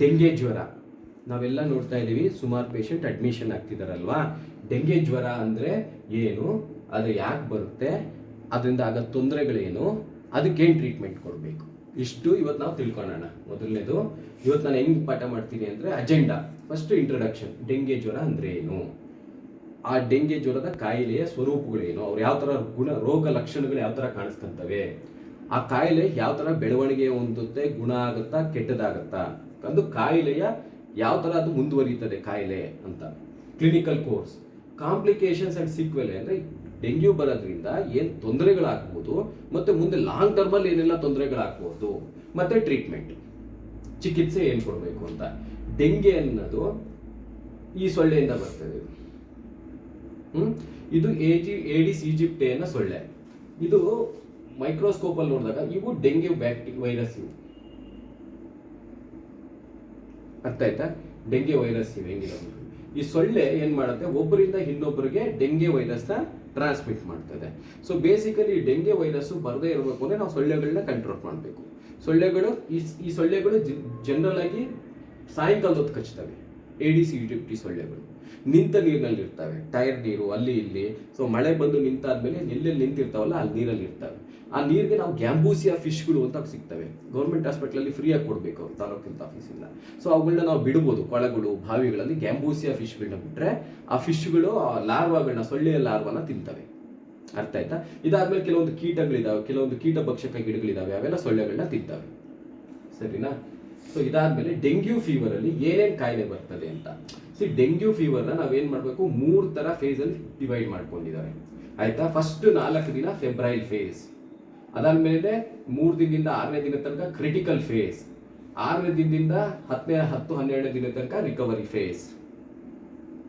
Dengue ಜ್ವರ. ನಾವೆಲ್ಲ ನೋಡ್ತಾ ಇದ್ದೀವಿ, ಸುಮಾರು ಪೇಷಂಟ್ ಅಡ್ಮಿಷನ್ ಆಗ್ತಿದಾರಲ್ವಾ? ಡೆಂಗೆ ಜ್ವರ ಅಂದರೆ ಏನು? ಅದು ಯಾಕೆ ಬರುತ್ತೆ? ಅದರಿಂದ ಆಗೋ ತೊಂದರೆಗಳೇನು? ಅದಕ್ಕೇನು ಟ್ರೀಟ್ಮೆಂಟ್ ಕೊಡಬೇಕು? ಇಷ್ಟು ಇವತ್ತು ನಾವು ತಿಳ್ಕೊಳ್ಳೋಣ ಮೊದಲನೇದು ಇವತ್ತು ನಾನು ಹೆಂಗ್ ಪಾಠ ಮಾಡ್ತೀನಿ ಅಂದರೆ ಅಜೆಂಡಾ ಫಸ್ಟ್ ಇಂಟ್ರೊಡಕ್ಷನ್ ಡೆಂಗೆ ಜ್ವರ ಅಂದರೆ ಏನು ಆ ಡೆಂಗೆ ಜ್ವರದ ಕಾಯಿಲೆಯ ಸ್ವರೂಪಗಳೇನು? ಅವ್ರು ಯಾವ ಥರ ಗುಣ, ರೋಗ ಲಕ್ಷಣಗಳು ಯಾವ ಥರ ಕಾಣಿಸ್ಕೊಂತವೆ? ಆ ಕಾಯಿಲೆ ಯಾವ ಥರ ಬೆಳವಣಿಗೆ ಹೊಂದುತ್ತೆ, ಗುಣ ಆಗುತ್ತಾ, ಕೆಟ್ಟದಾಗುತ್ತಾ? ಅದು ಕಾಯಿಲೆಯ ಯಾವ ಥರ ಅದು ಮುಂದುವರಿಯುತ್ತದೆ ಕಾಯಿಲೆ ಅಂತ. Clinical course complications and sequelae ಅಂದರೆ ಡೆಂಗ್ಯೂ ಬರೋದ್ರಿಂದ ಏನು ತೊಂದರೆಗಳಾಗ್ಬೋದು ಮತ್ತು ಮುಂದೆ ಲಾಂಗ್ ಟರ್ಮಲ್ಲಿ ಏನೆಲ್ಲ ತೊಂದರೆಗಳಾಗ್ಬೋದು. ಮತ್ತು ಟ್ರೀಟ್ಮೆಂಟ್ ಚಿಕಿತ್ಸೆ ಏನು ಕೊಡಬೇಕು ಅಂತ. ಡೆಂಗೆ ಅನ್ನೋದು ಈ ಸೊಳ್ಳೆಯಿಂದ ಬರ್ತದೆ ಇದು. ಎ ಏಡಿಸ್ ಈಜಿಪ್ಟೆ ಅನ್ನೋ ಸೊಳ್ಳೆ. ಇದು ಮೈಕ್ರೋಸ್ಕೋಪ್ ಅಲ್ಲಿ ನೋಡಿದಾಗ ಇವು ಡೆಂಗ್ಯೂ ಬ್ಯಾಕ್ಟಿ ವೈರಸ್ ಇವು. ಅರ್ಥ ಆಯ್ತಾ? ಡೆಂಗೆ ವೈರಸ್ ಇದೆ ಹೆಂಗಿರೋದು ಈ ಸೊಳ್ಳೆ ಏನು ಮಾಡುತ್ತೆ? ಒಬ್ಬರಿಂದ ಇನ್ನೊಬ್ಬರಿಗೆ ಡೆಂಗೆ ವೈರಸ್ನ ಟ್ರಾನ್ಸ್ಮಿಟ್ ಮಾಡ್ತದೆ. ಸೊ ಬೇಸಿಕಲಿ ಡೆಂಗೆ ವೈರಸ್ ಬರದೇ ಇರಬೇಕು ಅಂದ್ರೆ ನಾವು ಸೊಳ್ಳೆಗಳನ್ನ ಕಂಟ್ರೋಲ್ ಮಾಡಬೇಕು. ಸೊಳ್ಳೆಗಳು ಈ ಈ ಸೊಳ್ಳೆಗಳು ಜನರಲ್ ಆಗಿ ಸಾಯಂಕಾಲದ ಹೊತ್ತು ಕಚ್ತವೆ ಸಿ ಈಜಿಪ್ಟಿ ಸೊಳ್ಳೆಗಳು. ನಿಂತ ನೀರಿನಲ್ಲಿ ಇರ್ತವೆ. ಟೈರ್ ನೀರು ಅಲ್ಲಿ ಇಲ್ಲಿ. ಸೊ ಮಳೆ ಬಂದು ನಿಂತಾದ್ಮೇಲೆ ಎಲ್ಲೆಲ್ಲಿ ನಿಂತಿರ್ತಾವಲ್ಲ ಅಲ್ಲಿ ನೀರಲ್ಲಿ ಇರ್ತವೆ. ಆ ನೀರಿಗೆ ನಾವು ಗ್ಯಾಂಬೂಸಿಯಾ ಫಿಶ್ಗಳು ಅಂತ ಸಿಗ್ತವೆ. ಗೌರ್ಮೆಂಟ್ ಹಾಸ್ಪಿಟ್ಲಲ್ಲಿ ಫ್ರೀಯಾಗಿ ಕೊಡಬೇಕು ಅವ್ರು ತಾಲೂಕಿನ ಆಫೀಸಿಂದ ಸೊ ಅವುಗಳನ್ನ ನಾವು ಬಿಡ್ಬೋದು, ಕೊಳಗಳು, ಬಾವಿಗಳಲ್ಲಿ ಗ್ಯಾಂಬೂಸಿಯಾ ಫಿಶ್ಗಳನ್ನ ಬಿಟ್ಟರೆ ಆ ಫಿಶ್ಗಳು ಆ ಲಾರ್ವಾಗಳನ್ನ ಸೊಳ್ಳೆಯ ಲಾರ್ವಾನ ತಿಂತವೆ. ಅರ್ಥ ಆಯ್ತಾ? ಇದಾದ್ಮೇಲೆ ಕೆಲವೊಂದು ಕೀಟಗಳಿದಾವೆ, ಕೆಲವೊಂದು ಕೀಟ ಭಕ್ಷಕ ಗಿಡಗಳಿದಾವೆ, ಅವೆಲ್ಲ ಸೊಳ್ಳೆಗಳನ್ನ ತಿಂತವೆ. ಸರಿನಾ? ಸೊ ಇದಾದ್ಮೇಲೆ ಡೆಂಗ್ಯೂ ಫೀವರ್ ಅಲ್ಲಿ ಏನೇನ್ ಕಾಯಿಲೆ ಬರ್ತದೆ ಅಂತ. ಸಿ ಡೆಂಗ್ಯೂ ಫೀವರ್ನ ನಾವೇನ್ ಮಾಡಬೇಕು? ಮೂರು ತರ ಫೇಸ್ ಡಿವೈಡ್ ಮಾಡ್ಕೊಂಡಿದ್ದಾರೆ. ಆಯ್ತಾ? ಫಸ್ಟ್ ನಾಲ್ಕು ದಿನ ಫೆಬ್ರೈಲ್ ಫೇಸ್ ಅದಾದ್ಮೇಲೆ ಮೂರು ದಿನದಿಂದ ಆರನೇ ದಿನ ತನಕ ಕ್ರಿಟಿಕಲ್ ಫೇಸ್ ಆರನೇ ದಿನದಿಂದ ಹತ್ತನೇ, ಹತ್ತು, ಹನ್ನೆರಡನೇ ದಿನ ತನಕ ರಿಕವರಿ ಫೇಸ್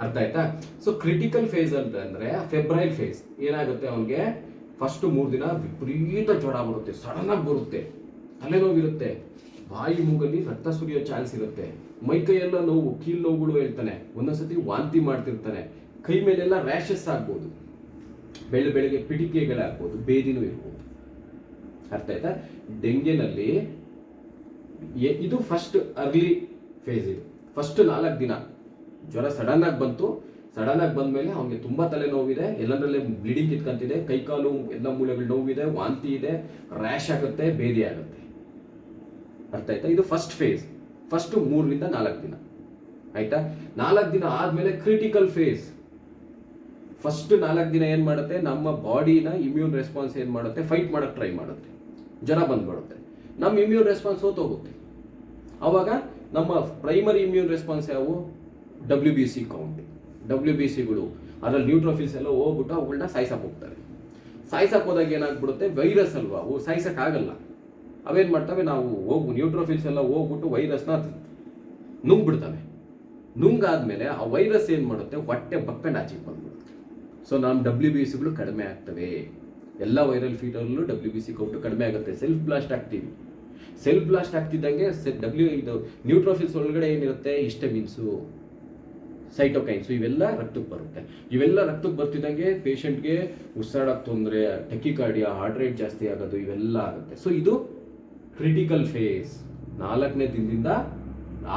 ಅರ್ಥ ಆಯ್ತಾ? ಸೊ ಕ್ರಿಟಿಕಲ್ ಫೇಸ್ ಅಂತ ಅಂದ್ರೆ ಫೆಬ್ರೈಲ್ ಫೇಸ್ ಏನಾಗುತ್ತೆ ಅವನಿಗೆ? ಫಸ್ಟ್ ಮೂರು ದಿನ ವಿಪರೀತ ಜ್ವರ ಬರುತ್ತೆ ಸಡನ್ ಆಗಿ ಬರುತ್ತೆ. ತಲೆನೋವಿರುತ್ತೆ. ಬಾಯಿ ಮೂಗಲ್ಲಿ ರಕ್ತ ಸುರಿಯೋ ಚಾನ್ಸ್ ಇರುತ್ತೆ. ಮೈ ಕೈಯೆಲ್ಲ ನೋವು ಕೀಲ್ ನೋವುಗಳು ಹೇಳ್ತಾನೆ. ಒಂದೊಂದ್ಸತಿ ವಾಂತಿ ಮಾಡ್ತಿರ್ತಾನೆ. ಕೈ ಮೇಲೆಲ್ಲ ರ್ಯಾಷಸ್ ಆಗ್ಬೋದು. ಬೆಳೆ ಬೆಳಗ್ಗೆ ಪಿಟಿಕೆಗಳಾಗ್ಬೋದು, ಬೇದಿನೂ ಇರ್ಬೋದು. ಅರ್ಥ ಆಯ್ತಾ? ಡೆಂಗ್ಯೂನಲ್ಲಿ ಇದು ಫಸ್ಟ್ ಅರ್ಲಿ ಫೇಸ್ ಇದು. ಫಸ್ಟ್ ನಾಲ್ಕು ದಿನ. ಜ್ವರ ಸಡನ್ ಆಗಿ ಬಂತು. ಸಡನ್ ಆಗಿ ಬಂದ್ಮೇಲೆ ಅವನಿಗೆ ತುಂಬಾ ತಲೆ ನೋವಿದೆ ಎಲ್ಲದರಲ್ಲೇ ಬ್ಲೀಡಿಂಗ್ ಕಿತ್ಕಂತಿದೆ. ಕೈ ಕಾಲು ಎಲ್ಲ ಮೂಳೆಗಳು ನೋವಿದೆ, ವಾಂತಿ ಇದೆ ರ್ಯಾಶ್ ಆಗುತ್ತೆ, ಬೇದಿ ಆಗುತ್ತೆ. ಅರ್ಥ ಆಯ್ತಾ? ಇದು ಫಸ್ಟ್ ಫೇಸ್ ಫಸ್ಟ್ ಮೂರರಿಂದ ನಾಲ್ಕು ದಿನ. ಆಯ್ತಾ? ನಾಲ್ಕು ದಿನ ಆದ್ಮೇಲೆ ಕ್ರಿಟಿಕಲ್ ಫೇಸ್ ಫಸ್ಟ್ ನಾಲ್ಕು ದಿನ ಏನ್ ಮಾಡುತ್ತೆ? ನಮ್ಮ ಬಾಡಿನ ಇಮ್ಯೂನ್ ರೆಸ್ಪಾನ್ಸ್ ಏನ್ ಮಾಡುತ್ತೆ? ಫೈಟ್ ಮಾಡಕ್ ಟ್ರೈ ಮಾಡುತ್ತೆ. ಜ್ವರ ಬಂದ್ಬಿಡುತ್ತೆ. ನಮ್ಮ ಇಮ್ಯೂನ್ ರೆಸ್ಪಾನ್ಸ್ ಹೋಗುತ್ತೆ. ಆವಾಗ ನಮ್ಮ ಪ್ರೈಮರಿ ಇಮ್ಯೂನ್ ರೆಸ್ಪಾನ್ಸ್ ಯಾವುವು W B C count W B ಸಿಗಳು ಅದರಲ್ಲಿ ನ್ಯೂಟ್ರೋಫಿಲ್ಸ್ ಎಲ್ಲ ಹೋಗ್ಬಿಟ್ಟು ಅವುಗಳನ್ನ ಸಾಯ್ಸಕ್ಕೆ ಹೋಗ್ತಾರೆ. ಸಾಯ್ಸಕ್ಕೆ ಹೋದಾಗ ಏನಾಗ್ಬಿಡುತ್ತೆ? ವೈರಸ್ ಅಲ್ವಾ? ಅವು ಆಗಲ್ಲ. ಅವೇನ್ ಮಾಡ್ತವೆ? ನಾವು ಹೋಗು ನ್ಯೂಟ್ರೋಫಿಲ್ಸ್ ಎಲ್ಲ ಹೋಗ್ಬಿಟ್ಟು ವೈರಸ್ನ ನುಂಗ್ಬಿಡ್ತವೆ. ನುಂಗಾದ್ಮೇಲೆ ಆ ವೈರಸ್ ಏನು ಮಾಡುತ್ತೆ? ಹೊಟ್ಟೆ ಬಕ್ಕಂಡ್ ಆಚೆಗೆ ಬಂದ್ಬಿಡುತ್ತೆ. ಸೊ ನಮ್ಮ ಡಬ್ಲ್ಯೂ ಬಿ ಸಿಗಳು ಕಡಿಮೆ ಆಗ್ತವೆ. ಎಲ್ಲ ವೈರಲ್ ಫೀಟರ್ಲ್ಲೂ ಡಬ್ಲ್ಯೂ ಬಿ ಸಿ ಕೌಂಟ್ ಕಡಿಮೆ ಆಗುತ್ತೆ. ಸೆಲ್ಫ್ ಬ್ಲಾಸ್ಟ್ ಆಗ್ತೀವಿ ಸೆಲ್ಫ್ ಬ್ಲಾಸ್ಟ್ ಆಗ್ತಿದ್ದಂಗೆ ಡಬ್ಲ್ಯೂ ಇದು ನ್ಯೂಟ್ರೋಫಿಲ್ಸ್ ಒಳಗಡೆ ಏನಿರುತ್ತೆ? ಇಷ್ಟಮಿನ್ಸು ಸೈಟೋಕೈನ್ಸು ಇವೆಲ್ಲ ರಕ್ತಕ್ಕೆ ಬರುತ್ತೆ. ಇವೆಲ್ಲ ರಕ್ತಕ್ಕೆ ಬರ್ತಿದ್ದಂಗೆ ಪೇಷಂಟ್ಗೆ ಉಸಿರಾಡಕ್ಕೆ ತೊಂದರೆ ಟೆಕಿಕಾರ್ಡಿಯಾ ಹಾರ್ಟ್ ರೇಟ್ ಜಾಸ್ತಿ ಆಗೋದು, ಇವೆಲ್ಲ ಆಗುತ್ತೆ. ಸೊ ಇದು ಕ್ರಿಟಿಕಲ್ ಫೇಸ್ ನಾಲ್ಕನೇ ದಿನದಿಂದ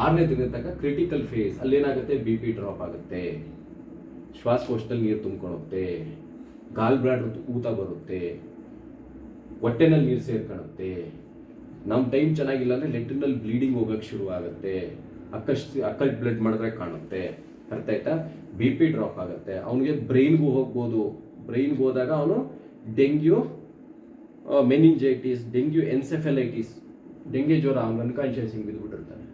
ಆರನೇ ದಿನದ ತನಕ ಕ್ರಿಟಿಕಲ್ ಫೇಸ್ ಅಲ್ಲೇನಾಗುತ್ತೆ? ಬಿ ಪಿ ಡ್ರಾಪ್ ಆಗುತ್ತೆ. ಶ್ವಾಸಕೋಶದಲ್ಲಿ ನೀರು ತುಂಬ್ಕೊಳುತ್ತೆ ಗಾಲ್ ಬ್ಲಾಡರ್ ಊತ ಬರುತ್ತೆ, ಹೊಟ್ಟೆನಲ್ಲಿ ನೀರು ಸೇರ್ಕೊಳುತ್ತೆ ನಮ್ಮ ಟೈಮ್ ಚೆನ್ನಾಗಿಲ್ಲ ಅಂದರೆ ಲೆಟ್ರಿನಲ್ಲಿ ಬ್ಲೀಡಿಂಗ್ ಹೋಗೋಕ್ಕೆ ಶುರು ಆಗುತ್ತೆ ಅಕಶ್ ಅಕ್ಕಲ್ ಬ್ಲಡ್ ಮಾಡಿದ್ರೆ ಕಾಣುತ್ತೆ, ಅರ್ಥ ಆಯ್ತಾ? ಬಿ ಪಿ ಡ್ರಾಪ್ ಆಗುತ್ತೆ, ಅವನಿಗೆ ಬ್ರೈನ್ಗೂ ಹೋಗ್ಬೋದು ಬ್ರೈನ್ಗೆ ಹೋದಾಗ ಅವನು dengue meningitis dengue encephalitis dengue ಜ್ವರ, ಅವ್ನು ಅನ್ಕಾನ್ಶಿಯಸ್ ಹಿಂಗೆ ಬಿದ್ದುಬಿಟ್ಟಿರ್ತಾನೆ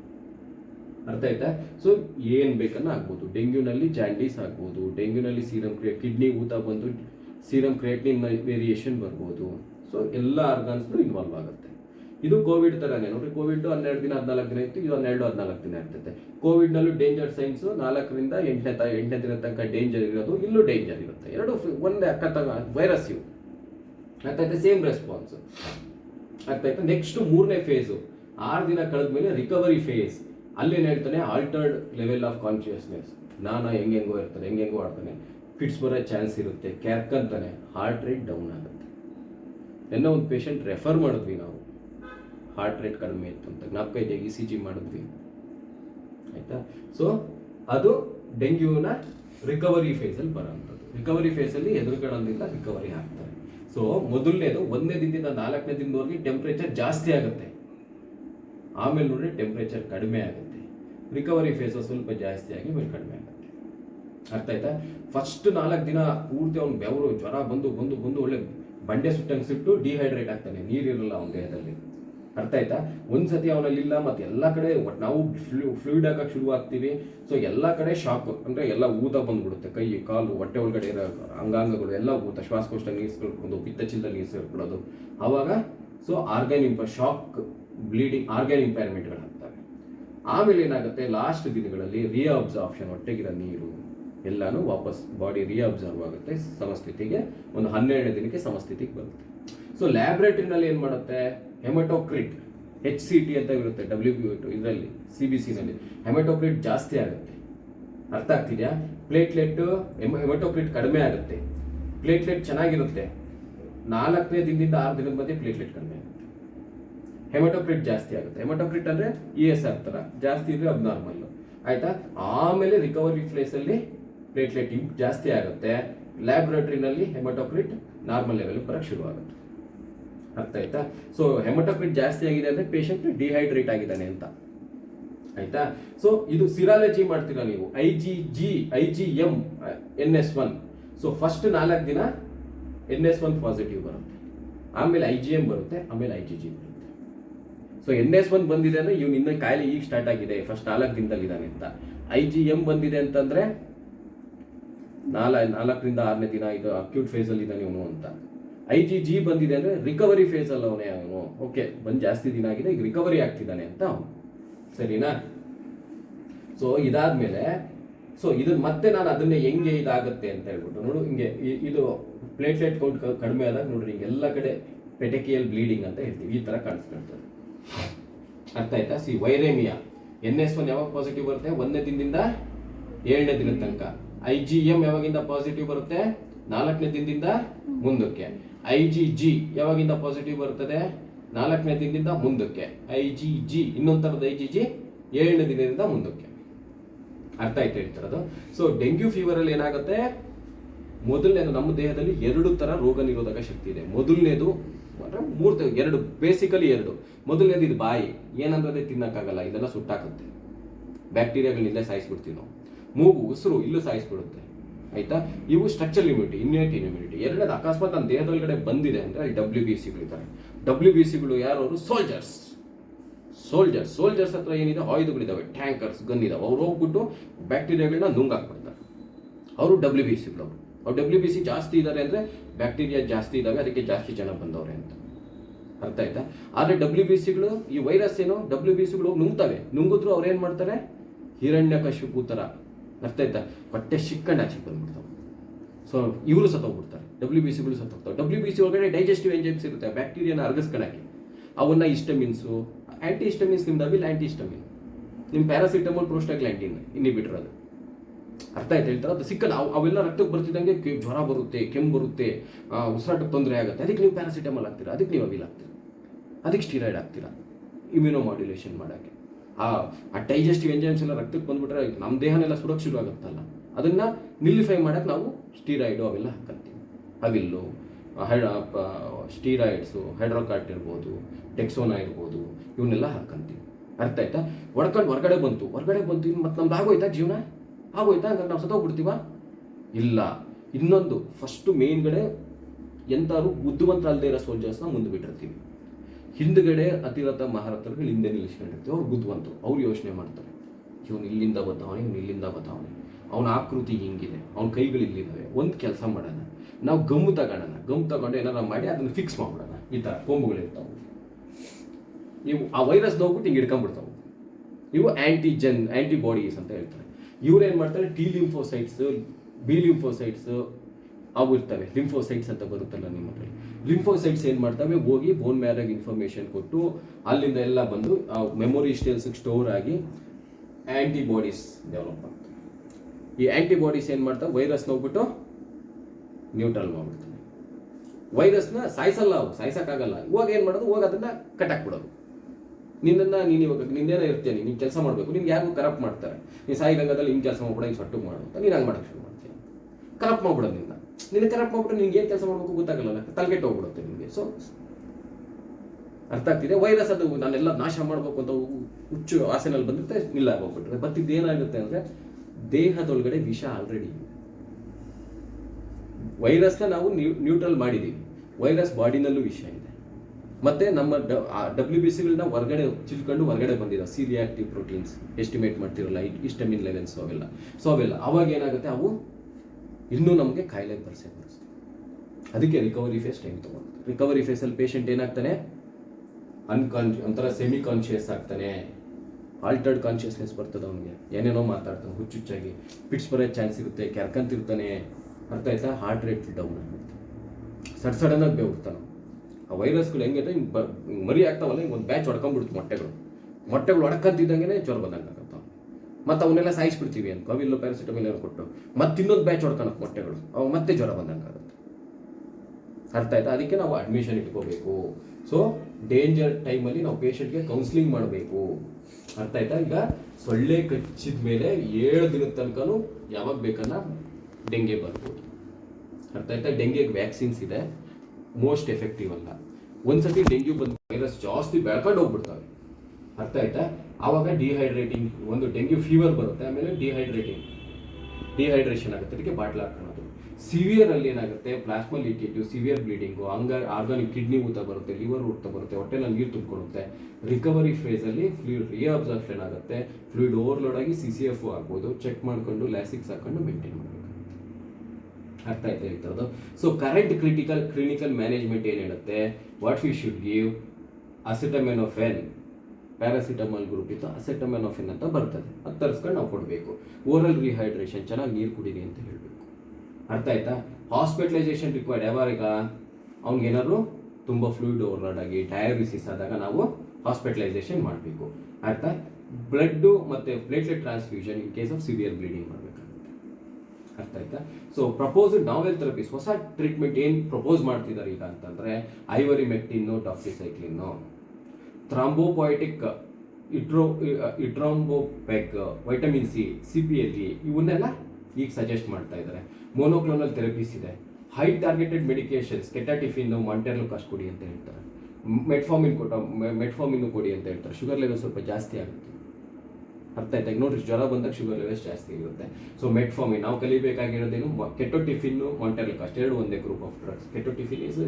ಅರ್ಥ ಆಯ್ತಾ? ಸೊ ಏನು ಬೇಕನ್ನ ಆಗ್ಬೋದು, ಡೆಂಗ್ಯೂನಲ್ಲಿ ಜಾಂಡೀಸ್ ಆಗ್ಬೋದು, ಡೆಂಗ್ಯೂನಲ್ಲಿ ಸೀರಮ್ ಕ್ರಿಯೆ ಕಿಡ್ನಿ ಊತ ಬಂದು ಸೀರಮ್ ಕ್ರಿಯೇಟಿನ್ ವೇರಿಯೇಷನ್ ಬರ್ಬೋದು. ಸೊ ಎಲ್ಲ ಆರ್ಗನ್ಸ್ ಇನ್ವಾಲ್ವ್ ಆಗುತ್ತೆ. ಇದು ಕೋವಿಡ್ ಥರನೇ ನೋಡಿ ಕೋವಿಡ್ ಹನ್ನೆರಡು ದಿನ ಹದಿನಾಲ್ಕು ದಿನ ಇತ್ತು, ಇದು ಹನ್ನೆರಡು ಹದಿನಾಲ್ಕು ದಿನ ಇರ್ತೈತೆ. ಕೋವಿಡ್ ನಲ್ಲೂ ಡೇಂಜರ್ ಸೈನ್ಸ್ ನಾಲ್ಕರಿಂದ ಎಂಟನೇ ತ, ಎಂಟನೇ ದಿನ ತನಕ ಡೇಂಜರ್ ಇರೋದು, ಇಲ್ಲೂ ಡೇಂಜರ್ ಇರುತ್ತೆ. ಎರಡು ಒಂದೇ ಅಕ್ಕ ತಗ ವೈರಸ್ ಇವು. ಆಯ್ತಾ ಸೇಮ್ ರೆಸ್ಪಾನ್ಸ್ ಆಯ್ತಾ ನೆಕ್ಸ್ಟ್ ಮೂರನೇ ಫೇಸು ಆರು ದಿನ ಕಳೆದ ಮೇಲೆ ರಿಕವರಿ ಫೇಸ್ ಅಲ್ಲಿ ಅಲ್ಲೇನು ಹೇಳ್ತಾನೆ ಆಲ್ಟರ್ಡ್ ಲೆವೆಲ್ ಆಫ್ ಕಾನ್ಶಿಯಸ್ನೆಸ್ ನಾನು ಹೆಂಗೆಂಗೋ ಇರ್ತಾನೆ ಹೆಂಗೆಂಗೋ ಆಡ್ತಾನೆ. ಫಿಟ್ಸ್ ಬರೋ ಚಾನ್ಸ್ ಇರುತ್ತೆ. ಕ್ಯಾರ್ಕಂತಾನೆ ಹಾರ್ಟ್ ರೇಟ್ ಡೌನ್ ಆಗುತ್ತೆ. ಏನೋ ಒಂದು ಪೇಷಂಟ್ ರೆಫರ್ ಮಾಡಿದ್ವಿ ನಾವು. ಹಾರ್ಟ್ ರೇಟ್ ಕಡಿಮೆ ಇತ್ತು ಅಂತ. ನಾಲ್ಕೈದು ಇ ಸಿ ಜಿ ಮಾಡಿದ್ವಿ. ಆಯಿತಾ? ಸೊ ಅದು ಡೆಂಗ್ಯೂನ ರಿಕವರಿ ಫೇಸಲ್ಲಿ ಬರೋಂಥದ್ದು. ರಿಕವರಿ ಫೇಸಲ್ಲಿ ಎದುರುಗಳೊಂದಿಲ್ಲ ರಿಕವರಿ ಆಗ್ತಾರೆ. ಸೊ ಮೊದಲನೇದು ಒಂದನೇ ದಿನದಿಂದ ನಾಲ್ಕನೇ ದಿನದವರೆಗೆ ಟೆಂಪ್ರೇಚರ್ ಜಾಸ್ತಿ ಆಗುತ್ತೆ. ಆಮೇಲೆ ನೋಡ್ರಿ ಟೆಂಪ್ರೇಚರ್ ಕಡಿಮೆ ಆಗುತ್ತೆ. ರಿಕವರಿ ಫೇಸ್ ಸ್ವಲ್ಪ ಜಾಸ್ತಿ ಆಗಿ, ಆಮೇಲೆ ಕಡಿಮೆ ಅರ್ಥ ಆಯ್ತಾ? ಫಸ್ಟ್ ನಾಲ್ಕು ದಿನ ಪೂರ್ತಿ ಅವ್ನು ಬೆವರು, ಜ್ವರ ಬಂದು ಬಂದು ಬಂದು ಒಳ್ಳೆ ಬಂಡೆ ಸುಟ್ಟಂಗೆ ಸುಟ್ಟು ಡಿಹೈಡ್ರೇಟ್ ಆಗ್ತಾನೆ ನೀರಿರಲ್ಲ ಅವನ ದೇಹದಲ್ಲಿ. ಅರ್ಥ ಆಯ್ತಾ? ಒಂದ್ಸತಿ ಅವನಲ್ಲಿ ಇಲ್ಲ ಮತ್ತೆ ಎಲ್ಲ ಕಡೆ ನಾವು ನಾವು ಫ್ಲೂಯಿಡ್ ಹಾಕಕ್ಕೆ ಶುರು ಆಗ್ತೀವಿ ಸೊ ಎಲ್ಲ ಕಡೆ ಶಾಕ್ ಅಂದ್ರೆ ಎಲ್ಲ ಊತ ಬಂದ್ಬಿಡುತ್ತೆ, ಕೈ, ಕಾಲು, ಹೊಟ್ಟೆ ಒಳಗಡೆ ಇರೋ ಅಂಗಾಂಗಗಳು, ಎಲ್ಲ ಊತ, ಶ್ವಾಸಕೋಶ ನೀರು ಸೇರ್ಕೊಳ್ಳೋದು ಪಿತ್ತಚಿಲ್ಲದ ನೀರು ಸೇರ್ಕೊಳ್ಳೋದು ಅವಾಗ ಸೊ ಆರ್ಗನ್ ಇಂಪ ಶಾಕ್ ಬ್ಲೀಡಿಂಗ್ ಆರ್ಗನ್ ಇಂಪೈರ್ಮೆಂಟ್ಗಳು ಆಗ್ತವೆ ಆಮೇಲೆ ಏನಾಗುತ್ತೆ? ಲಾಸ್ಟ್ ದಿನಗಳಲ್ಲಿ ರಿಅಬ್ಸಾರ್ಪ್ಷನ್ ಹೊಟ್ಟೆಗಿರೋ ನೀರು. ಎಲ್ಲಾನು ವಾಪಸ್ ಬಾಡಿ ರಿಅಬ್ಸರ್ವ್ ಆಗುತ್ತೆ ಸಮಸ್ಥಿತಿಗೆ, ಒಂದು ಹನ್ನೆರಡು ದಿನಕ್ಕೆ ಸಮಸ್ಥಿತಿಗೆ ಬರುತ್ತೆ. ಸೊ ಲ್ಯಾಬ್ರೇಟರಿನಲ್ಲಿ ಏನು ಮಾಡುತ್ತೆ? ಹೆಮಟೋಕ್ರಿಟ್ ಎಚ್ ಸಿ ಟಿ ಅಂತ ಇರುತ್ತೆ ಡಬ್ಲ್ಯೂ ಬಿ ಇದರಲ್ಲಿ ಸಿ ಬಿ ಸಿನಲ್ಲಿ ಹೆಮಟೋಕ್ರಿಟ್ ಜಾಸ್ತಿ ಆಗುತ್ತೆ. ಅರ್ಥ ಆಗ್ತಿದೆಯಾ? ಪ್ಲೇಟ್ಲೆಟ್ ಹೆಮಟೋಕ್ರಿಟ್ ಕಡಿಮೆ ಆಗುತ್ತೆ. ಪ್ಲೇಟ್ಲೆಟ್ ಚೆನ್ನಾಗಿರುತ್ತೆ. ನಾಲ್ಕನೇ ದಿನದಿಂದ ಆರು ದಿನದ ಮಧ್ಯೆ ಪ್ಲೇಟ್ಲೆಟ್ ಕಡಿಮೆ ಆಗುತ್ತೆ. ಹೆಮಟೋಕ್ರಿಟ್ ಜಾಸ್ತಿ ಆಗುತ್ತೆ. ಹೆಮಟೋಕ್ರಿಟ್ ಅಂದ್ರೆ ಇ ಎಸ್ ಆರ್ ಥರ ಜಾಸ್ತಿ ಇದ್ರೆ ಅಬ್ನಾರ್ಮಲ್ ಆಯ್ತಾ? ಆಮೇಲೆ ರಿಕವರಿ ಪ್ಲೇಸಲ್ಲಿ ಪ್ಲೇಟ್ಲೆಟ್ ಜಾಸ್ತಿ ಆಗುತ್ತೆ. ಲ್ಯಾಬೊರೇಟ್ರಿನಲ್ಲಿ ಹೆಮಟೋಕ್ರಿಟ್ ನಾರ್ಮಲ್ ಲೆವೆಲ್ ಬರಕ್ಕೆ ಶುರುವಾಗುತ್ತೆ. ಅರ್ಥ ಆಯ್ತಾ? ಸೊ ಹೆಮಟೋಕ್ರಿಟ್ ಜಾಸ್ತಿ ಆಗಿದೆ ಅಂದ್ರೆ ಪೇಷಂಟ್ ಡಿಹೈಡ್ರೇಟ್ ಆಗಿದ್ದಾನೆ ಅಂತ. ಆಯ್ತಾ? ಸೊ ಇದು ಸಿರಾಲಜಿ ಮಾಡ್ತೀರಾ ನೀವು? I G G I G M N S one so first ನಾಲ್ಕು ದಿನ ಎನ್ ಎಸ್ ಒನ್ ಪಾಸಿಟಿವ್ ಬರುತ್ತೆ. ಆಮೇಲೆ ಐ ಜಿ ಎಂ ಬರುತ್ತೆ, ಆಮೇಲೆ ಐ ಜಿ ಜಿ ಬರುತ್ತೆ. ಸೊ ಎನ್ ಎಸ್ ಒನ್ ಬಂದಿದೆ ಅಂದರೆ ಇವ್ನು ಇನ್ನ ಕಾಯಿಲೆ ಈಗ ಸ್ಟಾರ್ಟ್ ಆಗಿದೆ. ಫಸ್ಟ್ ನಾಲ್ಕು ದಿನದಲ್ಲಿದ್ದಾನೆ ಅಂತ. ಐ ಜಿ ಎಂ ಬಂದಿದೆ ಅಂತಂದ್ರೆ ನಾಲ, ನಾಲ್ಕರಿಂದ ಆರನೇ ದಿನ ಇದು ಅಕ್ಯೂಟ್ ಫೇಸ್ ಅಲ್ಲಿ ಇದ್ದಾನೆ ಇವನು ಅಂತ. ಐ ಜಿ ಜಿ ಬಂದಿದೆ ಅಂದ್ರೆ ರಿಕವರಿ ಫೇಸ್ ಅಲ್ಲಿ ಅವನೇ ಅವನು. ಓಕೆ ಬಂದು ಜಾಸ್ತಿ ದಿನ ಆಗಿದೆ, ಈಗ ರಿಕವರಿ ಆಗ್ತಿದ್ದಾನೆ ಅಂತ ಅವನು. ಸರಿನಾ? ಸೊ ಇದಾದ್ಮೇಲೆ ಸೊ ಇದು ಮತ್ತೆ ನಾನು ಅದನ್ನೇ ಹೆಂಗೆ ಇದಾಗುತ್ತೆ ಅಂತ ಹೇಳ್ಬಿಟ್ಟು, ನೋಡು, ಹಿಂಗೆ ಇದು ಪ್ಲೇಟ್ಲೆಟ್ ಕೌಂಟ್ ಕಡಿಮೆ ಆದಾಗ ನೋಡ್ರಿ, ಹಿಂಗೆ ಎಲ್ಲ ಕಡೆ ಪೆಟಕಿಯಲ್ ಬ್ಲೀಡಿಂಗ್ ಅಂತ ಹೇಳ್ತೀವಿ. ಈ ಥರ ಕಾಣಿಸ್ಕೊಳ್ತದೆ ಅರ್ಥ ಆಯ್ತಾ? C, viraemia. N S one ಯಾವಾಗ ಪಾಸಿಟಿವ್ ಬರುತ್ತೆ? ಒಂದನೇ ದಿನದಿಂದ ಏಳನೇ ದಿನದ ತನಕ. ಐ ಜಿ ಎಂ ಯಾವಾಗಿಂದ ಪಾಸಿಟಿವ್ ಬರುತ್ತೆ? ನಾಲ್ಕನೇ ದಿನದಿಂದ ಮುಂದಕ್ಕೆ. ಐ ಜಿ ಜಿ ಯಾವಾಗಿಂದ ಪಾಸಿಟಿವ್ ಬರ್ತದೆ? ನಾಲ್ಕನೇ ದಿನದಿಂದ ಮುಂದಕ್ಕೆ. ಐ ಜಿ ಜಿ ಇನ್ನೊಂದು ಥರದ ಐ ಜಿ ಜಿ ಏಳನೇ ದಿನದಿಂದ ಮುಂದಕ್ಕೆ. ಅರ್ಥ ಆಯ್ತು ಹೇಳ್ತಿರೋದು? ಸೊ ಡೆಂಗ್ಯೂ ಫೀವರ್ ಅಲ್ಲಿ ಏನಾಗುತ್ತೆ? ಮೊದಲನೇದು ನಮ್ಮ ದೇಹದಲ್ಲಿ ಎರಡು ತರ ರೋಗ ನಿರೋಧಕ ಶಕ್ತಿ ಇದೆ. ಮೊದಲನೇದು ಅಂದ್ರೆ ಮೂರು ಎರಡು ಬೇಸಿಕಲಿ ಎರಡು. ಮೊದಲನೇದು ಇದು ಬಾಯಿ. ಏನಂದ್ರೆ ತಿನ್ನಕ್ಕಾಗಲ್ಲ. ಇದೆಲ್ಲ ಸುಟ್ಟಾಕುತ್ತೆ. ಬ್ಯಾಕ್ಟೀರಿಯಾಗಳಿಂದ ಸಾಯಿಸ್ಬಿಡ್ತೀವಿ ನಾವು. ಮೂಗು ಉಸಿರು ಇಲ್ಲೂ ಸಾಯಿಸ್ಬಿಡುತ್ತೆ. ಆಯ್ತಾ? ಇವು ಸ್ಟ್ರಕ್ಚರ್ ಇಮ್ಯುನಿಟಿ ಇನ್ನೇಟ್ ಇಮ್ಯುನಿಟಿ ಎರಡನೇದು ಅಕಸ್ಮಾತ್ ನನ್ನ ದೇಹದೊಳಗಡೆ ಬಂದಿದೆ ಅಂದ್ರೆ ಡಬ್ಲ್ಯೂ ಬಿ ಸಿಗಳು ಇದ್ದಾರೆ ಡಬ್ಲ್ಯೂ ಬಿ ಸಿಗಳು ಯಾರು ಅವರು ಸೋಲ್ಜರ್ಸ್ ಸೋಲ್ಜರ್ಸ್ ಸೋಲ್ಜರ್ಸ್ ಹತ್ರ ಏನಿದೆ? ಆಯುಧಗಳಿದ್ದಾವೆ ಟ್ಯಾಂಕರ್ಸ್ ಗನ್ ಇದಾವೆ. ಅವ್ರು ಹೋಗ್ಬಿಟ್ಟು ಬ್ಯಾಕ್ಟೀರಿಯಾಗಳನ್ನ ನುಂಗಾಕ್ಬಿಡ್ತಾರೆ. ಅವರು ಡಬ್ಲ್ಯೂ ಬಿ ಸಿಗಳು ಅವರು. ಅವ್ರು ಡಬ್ಲ್ಯೂ ಬಿ ಸಿ ಜಾಸ್ತಿ ಇದ್ದಾರೆ ಅಂದ್ರೆ ಬ್ಯಾಕ್ಟೀರಿಯಾ ಜಾಸ್ತಿ ಇದ್ದಾವೆ ಅದಕ್ಕೆ ಜಾಸ್ತಿ ಜನ ಬಂದವ್ರೆ ಅಂತ. ಅರ್ಥ ಆಯ್ತಾ? ಆದರೆ ಡಬ್ಲ್ಯೂ ಬಿ ಸಿಗಳು ಈ ವೈರಸ್ ಏನು? ಡಬ್ಲ್ಯೂ ಬಿ ಸಿಗಳು ಹೋಗಿ ನುಂಗ್ತವೆ. ನುಂಗಿದ್ರು ಅವ್ರು ಏನು ಮಾಡ್ತಾರೆ? ಹಿರಣ್ಯಕಶಿಪು ತರ ಅರ್ಥ ಆಯ್ತಾ ಹೊಟ್ಟೆ ಶಿಕ್ಕಂಡು ಆಚೆ ಬಂದ್ಬಿಡ್ತಾವೆ. ಸೊ ಇವರು ಸತ್ತೋಗ್ಬಿಡ್ತಾರೆ ಡಬ್ಲ್ಯೂ ಬಿ ಸಿಗಳು ಸತ್ತೋಗ್ತವೆ ಡಬ್ಲ್ಯೂ ಬಿ ಸಿ ಒಳಗಡೆ ಡೈಜೆಸ್ಟಿವ್ ಎಂಜೈಮ್ಸ್ ಇರುತ್ತೆ. ಬ್ಯಾಕ್ಟೀರಿಯಾನ ಅರ್ಗಿಸ್ಕೊಳಕ್ಕೆ. ಅವನ್ನ ಇಸ್ಟಮಿನ್ಸು ಆ್ಯಂಟಿ ಇಸ್ಟಮಿನ್ಸ್ ನಿಮ್ದು ಆ್ಯಂಟಿ ಇಸ್ಟಮಿನ್ ನಿಮ್ಮ ಪ್ಯಾರಾಸಿಟಮೋಲ್ ಪ್ರೋಸ್ಟಾಗ್ಲ್ಯಾಂಟಿನ್ ಇನ್ನಿಬಿಟ್ರ್ ಅದು. ಅರ್ಥ ಆಯ್ತು ಹೇಳ್ತಾರೆ? ಅದು ಸಿಕ್ಕಲ್ಲ. ಅವು ಅವೆಲ್ಲ ರಕ್ತಕ್ಕೆ ಬರ್ತಿದ್ದಂಗೆ ಜ್ವರ ಬರುತ್ತೆ, ಕೆಮ್ಮು ಬರುತ್ತೆ ಉಸಿರಾಟಕ್ಕೆ ತೊಂದರೆ ಆಗುತ್ತೆ. ಅದಕ್ಕೆ ನೀವು ಪ್ಯಾರಾಸಿಟಮಲ್ ಆಗ್ತೀರ ಅದಕ್ಕೆ ನೀವು ಅವಿಲ್ ಹಾಕ್ತೀರಾ? ಅದಕ್ಕೆ ಸ್ಟೀರಾಯ್ಡ್ ಆಗ್ತೀರ ಇಮ್ಯುನೋ ಮಾಡ್ಯುಲೇಷನ್ ಮಾಡೋಕ್ಕೆ. ಆ ಆ ಡೈಜೆಸ್ಟಿವ್ ಎಂಜೈಮ್ಸ್ ಎಲ್ಲ ರಕ್ತಕ್ಕೆ ಬಂದ್ಬಿಟ್ರೆ ನಮ್ಮ ದೇಹನೆಲ್ಲ ಸುರಕ್ಷಿತವಾಗುತ್ತಲ್ಲ ಅದನ್ನ ನಿಲ್ಲಿಫೈ ಮಾಡಕ್ಕೆ ನಾವು ಸ್ಟೀರಾಯ್ಡು ಅವೆಲ್ಲ ಹಾಕಂತೀವಿ. ಅವಿಲ್ಲು ಹೈಡ್ ಸ್ಟೀರಾಯ್ಡ್ಸು ಹೈಡ್ರೋಕಾರ್ಟ್ ಇರ್ಬೋದು ಡೆಕ್ಸೋನಾ ಇರ್ಬೋದು ಇವನ್ನೆಲ್ಲ ಹಾಕಂತೀವಿ. ಅರ್ಥ ಆಯ್ತಾ? ಒಡ್ಕೊಂಡು ಹೊರಗಡೆ ಬಂತು. ಹೊರಗಡೆ ಬಂತು ಮತ್ತೆ ನಮ್ದು ಆಗೋಯ್ತಾ ಜೀವನ? ಆಗೋಯ್ತಾ? ಹಂಗಾರೆ ನಾವು ಸತೋಗ್ಬಿಡ್ತೀವ ಇಲ್ಲ. ಇನ್ನೊಂದು ಫಸ್ಟ್ ಮೇನ್ಗಡೆ ಎಂತಾರು ಬುದ್ಧಿವಂತರಲ್ಲದೆ ಇರೋ ಸೋಲ್ಜರ್ಸ್ನ ಮುಂದೆ ಬಿಟ್ಟಿರ್ತೀವಿ. ಹಿಂದ್ಗಡೆ ಅತಿರಥ ಮಹಾರಥರುಗಳು ಹಿಂದೆ ನಿಲ್ಲಿಸ್ಕೊಂಡಿರ್ತೀವಿ. ಅವ್ರು ಬುದ್ಧವಂತರು. ಅವ್ರು ಯೋಚನೆ ಮಾಡ್ತಾರೆ. ಇವನು ಇಲ್ಲಿಂದ ಬತ್ತಾವನೆ ಇವನು ಇಲ್ಲಿಂದ ಬತ್ತಾವನೆ ಅವನ ಆಕೃತಿ ಹಿಂಗಿದೆ. ಅವನ ಕೈಗಳು ಇಲ್ಲಿದ್ದಾವೆ ಒಂದು ಕೆಲಸ ಮಾಡೋಣ. ನಾವು ಗಮ್ಮು ತಗೋಣ ಗಮ್ ತಗೊಂಡು ಏನಾರ ಮಾಡಿ ಅದನ್ನ ಫಿಕ್ಸ್ ಮಾಡ್ಬಿಡೋಣ. ಈ ಥರ ಕೊಂಬುಗಳಿರ್ತಾವೆ ಇವು ಆ ವೈರಸ್ ಹೋಗ್ಬಿಟ್ಟು ಹಿಂಗೆ ಹಿಡ್ಕೊಂಡ್ಬಿಡ್ತಾವೆ. ಇವು ಆಂಟಿಜೆನ್ ಆ್ಯಂಟಿಬಾಡೀಸ್ ಅಂತ ಹೇಳ್ತಾರೆ. ಇವ್ರು ಏನು ಮಾಡ್ತಾರೆ? ಟಿ ಲಿಂಫೋಸೈಟ್ಸ್ ಬಿ ಲಿಂಫೋಸೈಟ್ಸ್ ಅವು ಇರ್ತವೆ. ಲಿಂಫೋಸೈಟ್ಸ್ ಅಂತ ಬರುತ್ತಲ್ಲ ನಿಮ್ಮ ಹತ್ರ ಲಿಂಫೋಸೈಟ್ಸ್ ಏನು ಮಾಡ್ತವೆ, ಹೋಗಿ ಬೋನ್ ಮ್ಯಾರಾಗ್ ಇನ್ಫಾರ್ಮೇಶನ್ ಕೊಟ್ಟು ಅಲ್ಲಿಂದ ಎಲ್ಲ ಬಂದು ಮೆಮೊರಿ ಸ್ಟೇಲ್ಸ್ಗೆ ಸ್ಟೋರ್ ಆಗಿ ಆಂಟಿಬಾಡೀಸ್ ಡೆವಲಪ್ ಆಗ್ತವೆ ಈ ಆಂಟಿಬಾಡೀಸ್ ಏನು ಮಾಡ್ತಾವೆ ವೈರಸ್ ಹೋಗ್ಬಿಟ್ಟು ನ್ಯೂಟ್ರಲ್ ಮಾಡ್ಬಿಡ್ತವೆ ವೈರಸ್ನ ಸಾಯಿಸಲ್ಲ ಅವು ಸಾಯಿಸೋಕ್ಕಾಗಲ್ಲ. ಇವಾಗ ಏನು ಮಾಡೋದು ಹೋಗಿ ಅದನ್ನ ಕಟ್ಟಾಕ್ಬಿಡೋದು ನಿನ್ನನ್ನ ನೀನು ಇವಾಗ, ನಿನ್ನೇನೋ ಇರ್ತೇನೆ, ನೀನು ಕೆಲಸ ಮಾಡಬೇಕು, ನಿನ್ಗೆ ಯಾರು ಕರಪ್ಟ್ ಮಾಡ್ತಾರೆ. ನೀನು ಸಾಯಿ ಗಂಗಾದಲ್ಲಿ ಹಿಂಗೆ ಕೆಲಸ ಮಾಡ್ಬಿಡ, ಹಿಂಗೆ ಸೊಟ್ಟು ಮಾಡು ಅಂತ ನೀನು ಹಂಗೆ ಮಾಡೋಕ್ಕೆ ಶುರು ಮಾಡ್ತೀನಿ ಕರಪ್ಟ್ ಮಾಡ್ಬಿಡೋದು ನಿನ್ನ ನಿನ್ನ ಕರಪ್ಟ್ ಮಾಡ್ಬಿಟ್ರೆ ನಿನ್ಗೆ ಏನು ಕೆಲಸ ಮಾಡಬೇಕು ಗೊತ್ತಾಗಲ್ಲ ತಲೆಗೆಟ್ಟು ಹೋಗ್ಬಿಡುತ್ತೆ ನಿಮಗೆ ಸೊ ಅರ್ಥ ಆಗ್ತಿದೆ? ವೈರಸ್ ಅದು, ನಾನೆಲ್ಲ ನಾಶ ಮಾಡಬೇಕು ಅಂತ ಹುಚ್ಚು ಆಸೆನಲ್ಲಿ ಬಂದಿರುತ್ತೆ ಇಲ್ಲ ಹೋಗ್ಬಿಟ್ರೆ ಮತ್ತಿದ್ದು ಏನಾಗುತ್ತೆ ಅಂದರೆ, ದೇಹದೊಳಗಡೆ ವಿಷ ಆಲ್ರೆಡಿ ವೈರಸ್ನ ನಾವು ನ್ಯೂಟ್ರಲ್ ಮಾಡಿದ್ದೀವಿ ವೈರಸ್ ಬಾಡಿನಲ್ಲೂ ವಿಷ ಇದೆ. ಮತ್ತೆ ನಮ್ಮ ಡಬ್ಲ್ಯೂ ಬಿ ಸಿಗಳನ್ನ ಹೊರಗಡೆ ಚಿಲ್ಕೊಂಡು ಹೊರಗಡೆ ಬಂದಿರೋ ಸಿ ರಿಯಾಕ್ಟಿವ್ ಪ್ರೋಟೀನ್ಸ್ ಎಸ್ಟಿಮೇಟ್ ಮಾಡ್ತಿರಲ್ಲ ಇಸ್ಟಮಿನ್ ಲೆವೆಲ್ಸ್ ಅವೆಲ್ಲ. ಸೊ ಅವೆಲ್ಲ. ಅವಾಗ ಏನಾಗುತ್ತೆ? ಅವು ಇನ್ನೂ ನಮಗೆ ಕಾಯಿಲೆ ಬರೆಸೇ ಬರುತ್ತೆ. ಅದಕ್ಕೆ ರಿಕವರಿ ಫೇಸ್ ಟೈಮ್ ತೊಗೊಂಡು ರಿಕವರಿ ಫೇಸಲ್ಲಿ ಪೇಷಂಟ್ ಏನಾಗ್ತಾನೆ? ಅನ್ಕಾನ್ ಒಂಥರ ಸೆಮಿ ಕಾನ್ಶಿಯಸ್ ಆಗ್ತಾನೆ. ಆಲ್ಟರ್ಡ್ ಕಾನ್ಶಿಯಸ್ನೆಸ್ ಬರ್ತದೆ ಅವನಿಗೆ. ಏನೇನೋ ಮಾತಾಡ್ತಾನೆ, ಹುಚ್ಚುಚ್ಚಾಗಿ. ಪಿಟ್ಸ್ ಬರೋ ಚಾನ್ಸ್ ಇರುತ್ತೆ ಕೆರ್ಕಂತಿರ್ತಾನೆ ಅರ್ಥ ಆಯ್ತಾ? ಹಾರ್ಟ್ ರೇಟ್ ಡೌನ್ ಆಗುತ್ತೆ ಸಡ್ ಸಡನ್ನಾಗಿ ಬೇವ್ತಾನೆ ಆ ವೈರಸ್ಗಳು ಹೆಂಗಿದೆ ಹಿಂಗೆ ಮರಿ ಆಗ್ತಾವಲ್ಲ, ಹಿಂಗೆ ಒಂದು ಬ್ಯಾಚ್ ಹೊಡ್ಕೊಂಬಿಡ್ತು ಮೊಟ್ಟೆಗಳು. ಮೊಟ್ಟೆಗಳು ಹೊಡ್ಕಂತಿದ್ದಂಗೆ ಜ್ವರ ಬಂದಂಗೆ ಆಗುತ್ತೆ ಮತ್ತು ಅವನ್ನೆಲ್ಲ ಸಾಯಿಸ್ಬಿಡ್ತೀವಿ ಅಂತ ಕವಿಲ್ಲು ಪ್ಯಾರಾಸಿಟಮಲ್ ಏನೋ ಕೊಟ್ಟು. ಮತ್ತೆ ಇನ್ನೊಂದು ಬ್ಯಾಚ್ ಹೊಡ್ಕೊಳಕ್ಕೆ ಮೊಟ್ಟೆಗಳು. ಅವು ಮತ್ತೆ ಜ್ವರ ಬಂದಂಗೆ ಆಗುತ್ತೆ. ಅರ್ಥ ಆಯ್ತಾ? ಅದಕ್ಕೆ ನಾವು ಅಡ್ಮಿಷನ್ ಇಟ್ಕೋಬೇಕು. ಸೊ ಡೇಂಜರ್ ಟೈಮಲ್ಲಿ ನಾವು ಪೇಷಂಟ್ಗೆ ಕೌನ್ಸಿಲಿಂಗ್ ಮಾಡಬೇಕು. ಅರ್ಥ ಆಯ್ತಾ? ಈಗ ಸೊಳ್ಳೆ ಕಚ್ಚಿದ ಮೇಲೆ ಏಳು ದಿನದ ತನಕನೂ ಯಾವಾಗ ಬೇಕನ್ನ ಡೆಂಗೆ ಬರ್ಬೋದು. ಅರ್ಥ ಆಯ್ತಾ? ಡೆಂಗೆಗೆ ವ್ಯಾಕ್ಸಿನ್ಸ್ ಇದೆ. ಮೋಸ್ಟ್ ಎಫೆಕ್ಟಿವ್ ಅಲ್ಲ. ಒಂದ್ಸತಿ ಡೆಂಗ್ಯೂ ಬಂದ ವೈರಸ್ ಜಾಸ್ತಿ ಬೆಳ್ಕೊಂಡು ಹೋಗ್ಬಿಡ್ತವೆ. ಅರ್ಥ ಆಯ್ತಾ? ಆವಾಗ ಡಿಹೈಡ್ರೇಟಿಂಗ್ ಒಂದು ಡೆಂಗ್ಯೂ ಫೀವರ್ ಬರುತ್ತೆ, ಆಮೇಲೆ ಡಿಹೈಡ್ರೇಟಿಂಗ್ ಡಿಹೈಡ್ರೇಷನ್ ಆಗುತ್ತೆ, ಅದಕ್ಕೆ ಬಾಟ್ಲ್ ಹಾಕೊಳ್ಳೋದು ಸಿವಿಯರ್ ಅಲ್ಲಿ ಏನಾಗುತ್ತೆ? ಪ್ಲಾಸ್ಮಾ ಲೀಕೇಜು ಸಿವಿಯರ್ ಬ್ಲೀಡಿಂಗು ಹಂಗ ಆರ್ಗಾನಿಕ್ ಕಿಡ್ನಿ ಊತ ಬರುತ್ತೆ ಲಿವರ್ ಊತ ಬರುತ್ತೆ, ಹೊಟ್ಟೆನಲ್ಲಿ ನೀರು ತುಂಬಿಕೊಳ್ಳುತ್ತೆ ರಿಕವರಿ ಫೇಸಲ್ಲಿ ಫ್ಲೂಯಿಡ್ ರೀಅಬ್ಸಾರ್ಪ್ಷನ್ ಆಗುತ್ತೆ. ಫ್ಲೂಯಿಡ್ ಓವರ್ಲೋಡ್ ಆಗಿ ಸಿ ಸಿ ಎಫ್ ಆಗ್ಬೋದು. ಚೆಕ್ ಮಾಡ್ಕೊಂಡು ಲ್ಯಾಸಿಕ್ಸ್ ಹಾಕೊಂಡು ಮೇಂಟೈನ್ ಮಾಡಬೇಕು. ಅರ್ಥ ಆಯ್ತಾ ಥರದ್ದು so current critical clinical management ಏನು ಹೇಳುತ್ತೆ? What we should give acetaminophen paracetamol group ಇತ್ತು ಅಸೆಟಮೆನೋಫಿನ್ ಅಂತ ಬರ್ತದೆ. ಅದು ತರಿಸ್ಕೊಂಡು ನಾವು ಕೊಡಬೇಕು. ಓರಲ್ ರಿಹೈಡ್ರೇಷನ್ ಚೆನ್ನಾಗಿ ನೀರು ಕುಡೀರಿ ಅಂತ ಹೇಳಬೇಕು. ಅರ್ಥ ಆಯ್ತಾ? ಹಾಸ್ಪಿಟಲೈಸೇಷನ್ ರಿಕ್ವೈರ್ಡ್ ಯಾವಾಗ ಅವ್ನಿಗೇನಾದ್ರು ತುಂಬ ಫ್ಲೂಯಿಡ್ ಓವರ್ಲಾಡ್ ಆಗಿ ಡಯಾಬಿಸಿಸ್ ಆದಾಗ ನಾವು ಹಾಸ್ಪಿಟಲೈಸೇಷನ್ ಮಾಡಬೇಕು. ಅರ್ಥ? ಬ್ಲಡ್ಡು ಮತ್ತು platelet transfusion in case of severe bleeding ಮಾಡಬೇಕಾಗುತ್ತೆ. ಅರ್ಥ ಆಯ್ತಾ? ಸೊ ಪ್ರಪೋಸ್ಡ್ ನಾವೆಲ್ ಥೆರಪೀಸ್ ಹೊಸ ಟ್ರೀಟ್ಮೆಂಟ್ ಏನು ಪ್ರಪೋಸ್ ಮಾಡ್ತಿದ್ದಾರೆ ಈಗ ಅಂತಂದರೆ ivermectin doxycycline thrombopoietic, ಇಟ್ರೋ eltrombopag, vitamin C C P L E ಇವನ್ನೆಲ್ಲ ಈಗ ಸಜೆಸ್ಟ್ ಮಾಡ್ತಾ ಇದ್ದಾರೆ. ಮೋನೋಕ್ಲೋನಲ್ ಥೆರಪೀಸ್ ಇದೆ. High targeted medications ketotifen montelukast ಕೊಡಿ ಅಂತ ಹೇಳ್ತಾರೆ. ಮೆಟ್ಫಾರ್ಮಿನ್ ಕೊಟ್ಟ ಮೆಟ್ಫಾರ್ಮಿನ್ ಕೊಡಿ ಅಂತ ಹೇಳ್ತಾರೆ. ಶುಗರ್ ಲೆವೆಲ್ ಸ್ವಲ್ಪ ಜಾಸ್ತಿ ಆಗುತ್ತೆ. ಅರ್ಥ ಆಯ್ತಾ? ನೋಡ್ರಿ, ಜ್ವರ ಬಂದಾಗ ಶುಗರ್ ಲೆವೆಲ್ಸ್ ಜಾಸ್ತಿ ಇರುತ್ತೆ. ಸೊ ಮೆಟ್ಫಾರ್ಮಿನ್ ನಾವು ಕಲಿಬೇಕಾಗಿರೋದೇನು ಕೆಟೋಟಿಫಿನ್ನು ಮಾಂಟೆರ್ಲ್ ಕಾಸ್ಟ್ ಎರಡು ಒಂದೇ group of drugs ketotifen is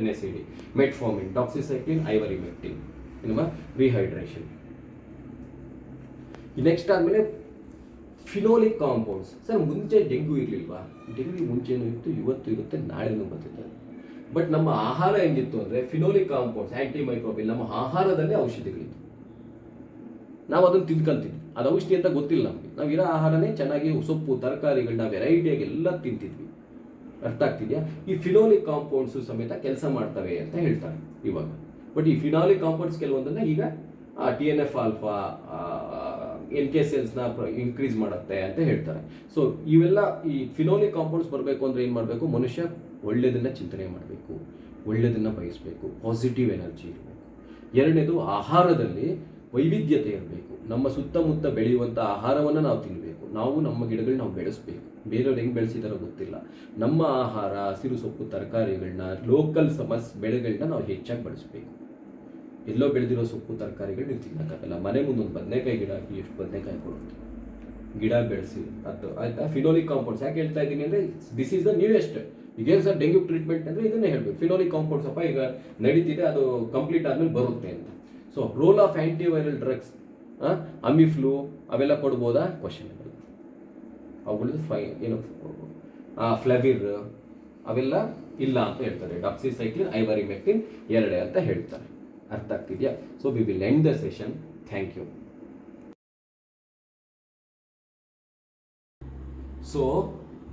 N S E D metformin doxycycline ivermectin ನಿಮ್ಮ ರಿಹೈಡ್ರೇಷನ್ ನೆಕ್ಸ್ಟ್ ಆದಮೇಲೆ ಫಿನೋಲಿಕ್ ಕಾಂಪೌಂಡ್ಸ್ ಸರ್, ಮುಂಚೆ ಡೆಂಗು ಇರಲಿಲ್ವಾ? ಡೆಂಗು ಮುಂಚೆನೂ ಇತ್ತು, ಇವತ್ತು ಇರುತ್ತೆ, ನಾಳೆನೂ ಬರ್ತಿತ್ತು ಬಟ್ ನಮ್ಮ ಆಹಾರ ಹೆಂಗಿತ್ತು ಅಂದರೆ ಫಿನೋಲಿಕ್ ಕಾಂಪೌಂಡ್ಸ್ ಆ್ಯಂಟಿ ಮೈಕ್ರೋಬಿಲ್ ನಮ್ಮ ಆಹಾರದಲ್ಲೇ ಔಷಧಿಗಳಿತ್ತು ನಾವು ಅದನ್ನು ತಿನ್ಕೊಂತಿದ್ವಿ ಅದು ಔಷಧಿ ಅಂತ ಗೊತ್ತಿಲ್ಲ ನಮಗೆ. ನಾವು ಇರೋ ಆಹಾರನೇ ಚೆನ್ನಾಗಿ ಸೊಪ್ಪು, ತರಕಾರಿಗಳನ್ನ ವೆರೈಟಿಯಾಗಿ ಎಲ್ಲ ತಿಂತಿದ್ವಿ. ಅರ್ಥ ಆಗ್ತಿದೆಯಾ? ಈ ಫಿನೋಲಿಕ್ ಕಾಂಪೌಂಡ್ಸು ಸಮೇತ ಕೆಲಸ ಮಾಡ್ತವೆ ಅಂತ ಹೇಳ್ತಾರೆ ಇವಾಗ. ಬಟ್ ಈ ಫಿನಾಲಿಕ್ ಕಾಂಪೌಂಡ್ಸ್ ಕೆಲವೊಂದನ್ನ ಈಗ T N F alpha N K ಸೆಲ್ಸ್ನ increase ಮಾಡುತ್ತೆ ಅಂತ ಹೇಳ್ತಾರೆ. ಸೊ ಇವೆಲ್ಲ ಈ ಫಿನೋಲಿಕ್ ಕಾಂಪೌಂಡ್ಸ್ ಬರಬೇಕು ಅಂದರೆ ಏನು ಮಾಡಬೇಕು? ಮನುಷ್ಯ ಒಳ್ಳೆಯದನ್ನು ಚಿಂತನೆ ಮಾಡಬೇಕು ಒಳ್ಳೆಯದನ್ನು ಬಯಸಬೇಕು ಪಾಸಿಟಿವ್ ಎನರ್ಜಿ ಇರಬೇಕು. ಎರಡನೇದು ಆಹಾರದಲ್ಲಿ ವೈವಿಧ್ಯತೆ ಇರಬೇಕು. ನಮ್ಮ ಸುತ್ತಮುತ್ತ ಬೆಳೆಯುವಂಥ ಆಹಾರವನ್ನು ನಾವು ತಿನ್ನಬೇಕು ನಾವು ನಮ್ಮ ಗಿಡಗಳನ್ನ ನಾವು ಬೆಳೆಸಬೇಕು. ಬೇರೆಯವ್ರು ಹೆಂಗೆ ಬೆಳೆಸಿದಾರೋ ಗೊತ್ತಿಲ್ಲ. ನಮ್ಮ ಆಹಾರ, ಹಸಿರು ಸೊಪ್ಪು, ತರಕಾರಿಗಳನ್ನ ಲೋಕಲ್ ಸಮಸ್ ಬೆಳೆಗಳನ್ನ ನಾವು ಹೆಚ್ಚಾಗಿ ಬಳಸಬೇಕು. ಎಲ್ಲೋ ಬೆಳೆದಿರೋ ಸೊಪ್ಪು, ತರಕಾರಿಗಳು ನೀವು ತಿನ್ನೋಕ್ಕಾಗಲ್ಲ ಮನೆ ಮುಂದೆ ಒಂದು ಬದನೆಕಾಯಿ ಗಿಡ ಹಾಕಿ ಎಷ್ಟು ಬದನೆಕಾಯಿ ಕೊಡುತ್ತೆ. ಗಿಡ ಬೆಳೆಸಿ, ಅದು ಆಯ್ತಾ? ಫಿನೋಲಿಕ್ ಕಾಂಪೌಂಡ್ಸ್ ಯಾಕೆ ಹೇಳ್ತಾ ಇದ್ದೀನಿ ಅಂದರೆ ದಿಸ್ ಈಸ್ ದ ನ್ಯೂಯೆಸ್ಟ್ ಈಗೇನು ಸರ್ ಡೆಂಗ್ಯೂ ಟ್ರೀಟ್ಮೆಂಟ್ ಅಂದರೆ ಇದನ್ನೇ ಹೇಳಬೇಕು. ಫಿನೋಲಿಕ್ ಕಾಂಪೌಂಡ್ಸ್ ಅಪ್ಪ, ಈಗ ನಡೀತಿದೆ, ಅದು ಕಂಪ್ಲೀಟ್ ಆದಮೇಲೆ ಬರುತ್ತೆ ಅಂತ. So role of antiviral drugs Tamiflu ಅವೆಲ್ಲ ಕೊಡ್ಬೋದಾ? ಕ್ವಶನ್ ಅವುಗಳದ್ದು ಫೈ ಏನು ಫ್ಲವಿರ್ ಅವೆಲ್ಲ ಇಲ್ಲ ಅಂತ ಹೇಳ್ತಾರೆ. ಡಾಕ್ಸಿಸೈಕ್ಲಿನ್ ಐವರಿ ಮೆಕ್ಟಿನ್ ಎರಡೇ ಅಂತ ಹೇಳ್ತಾರೆ. ಅರ್ಥ ಆಗ್ತಿದೆಯಾ? So we will end the session thank you so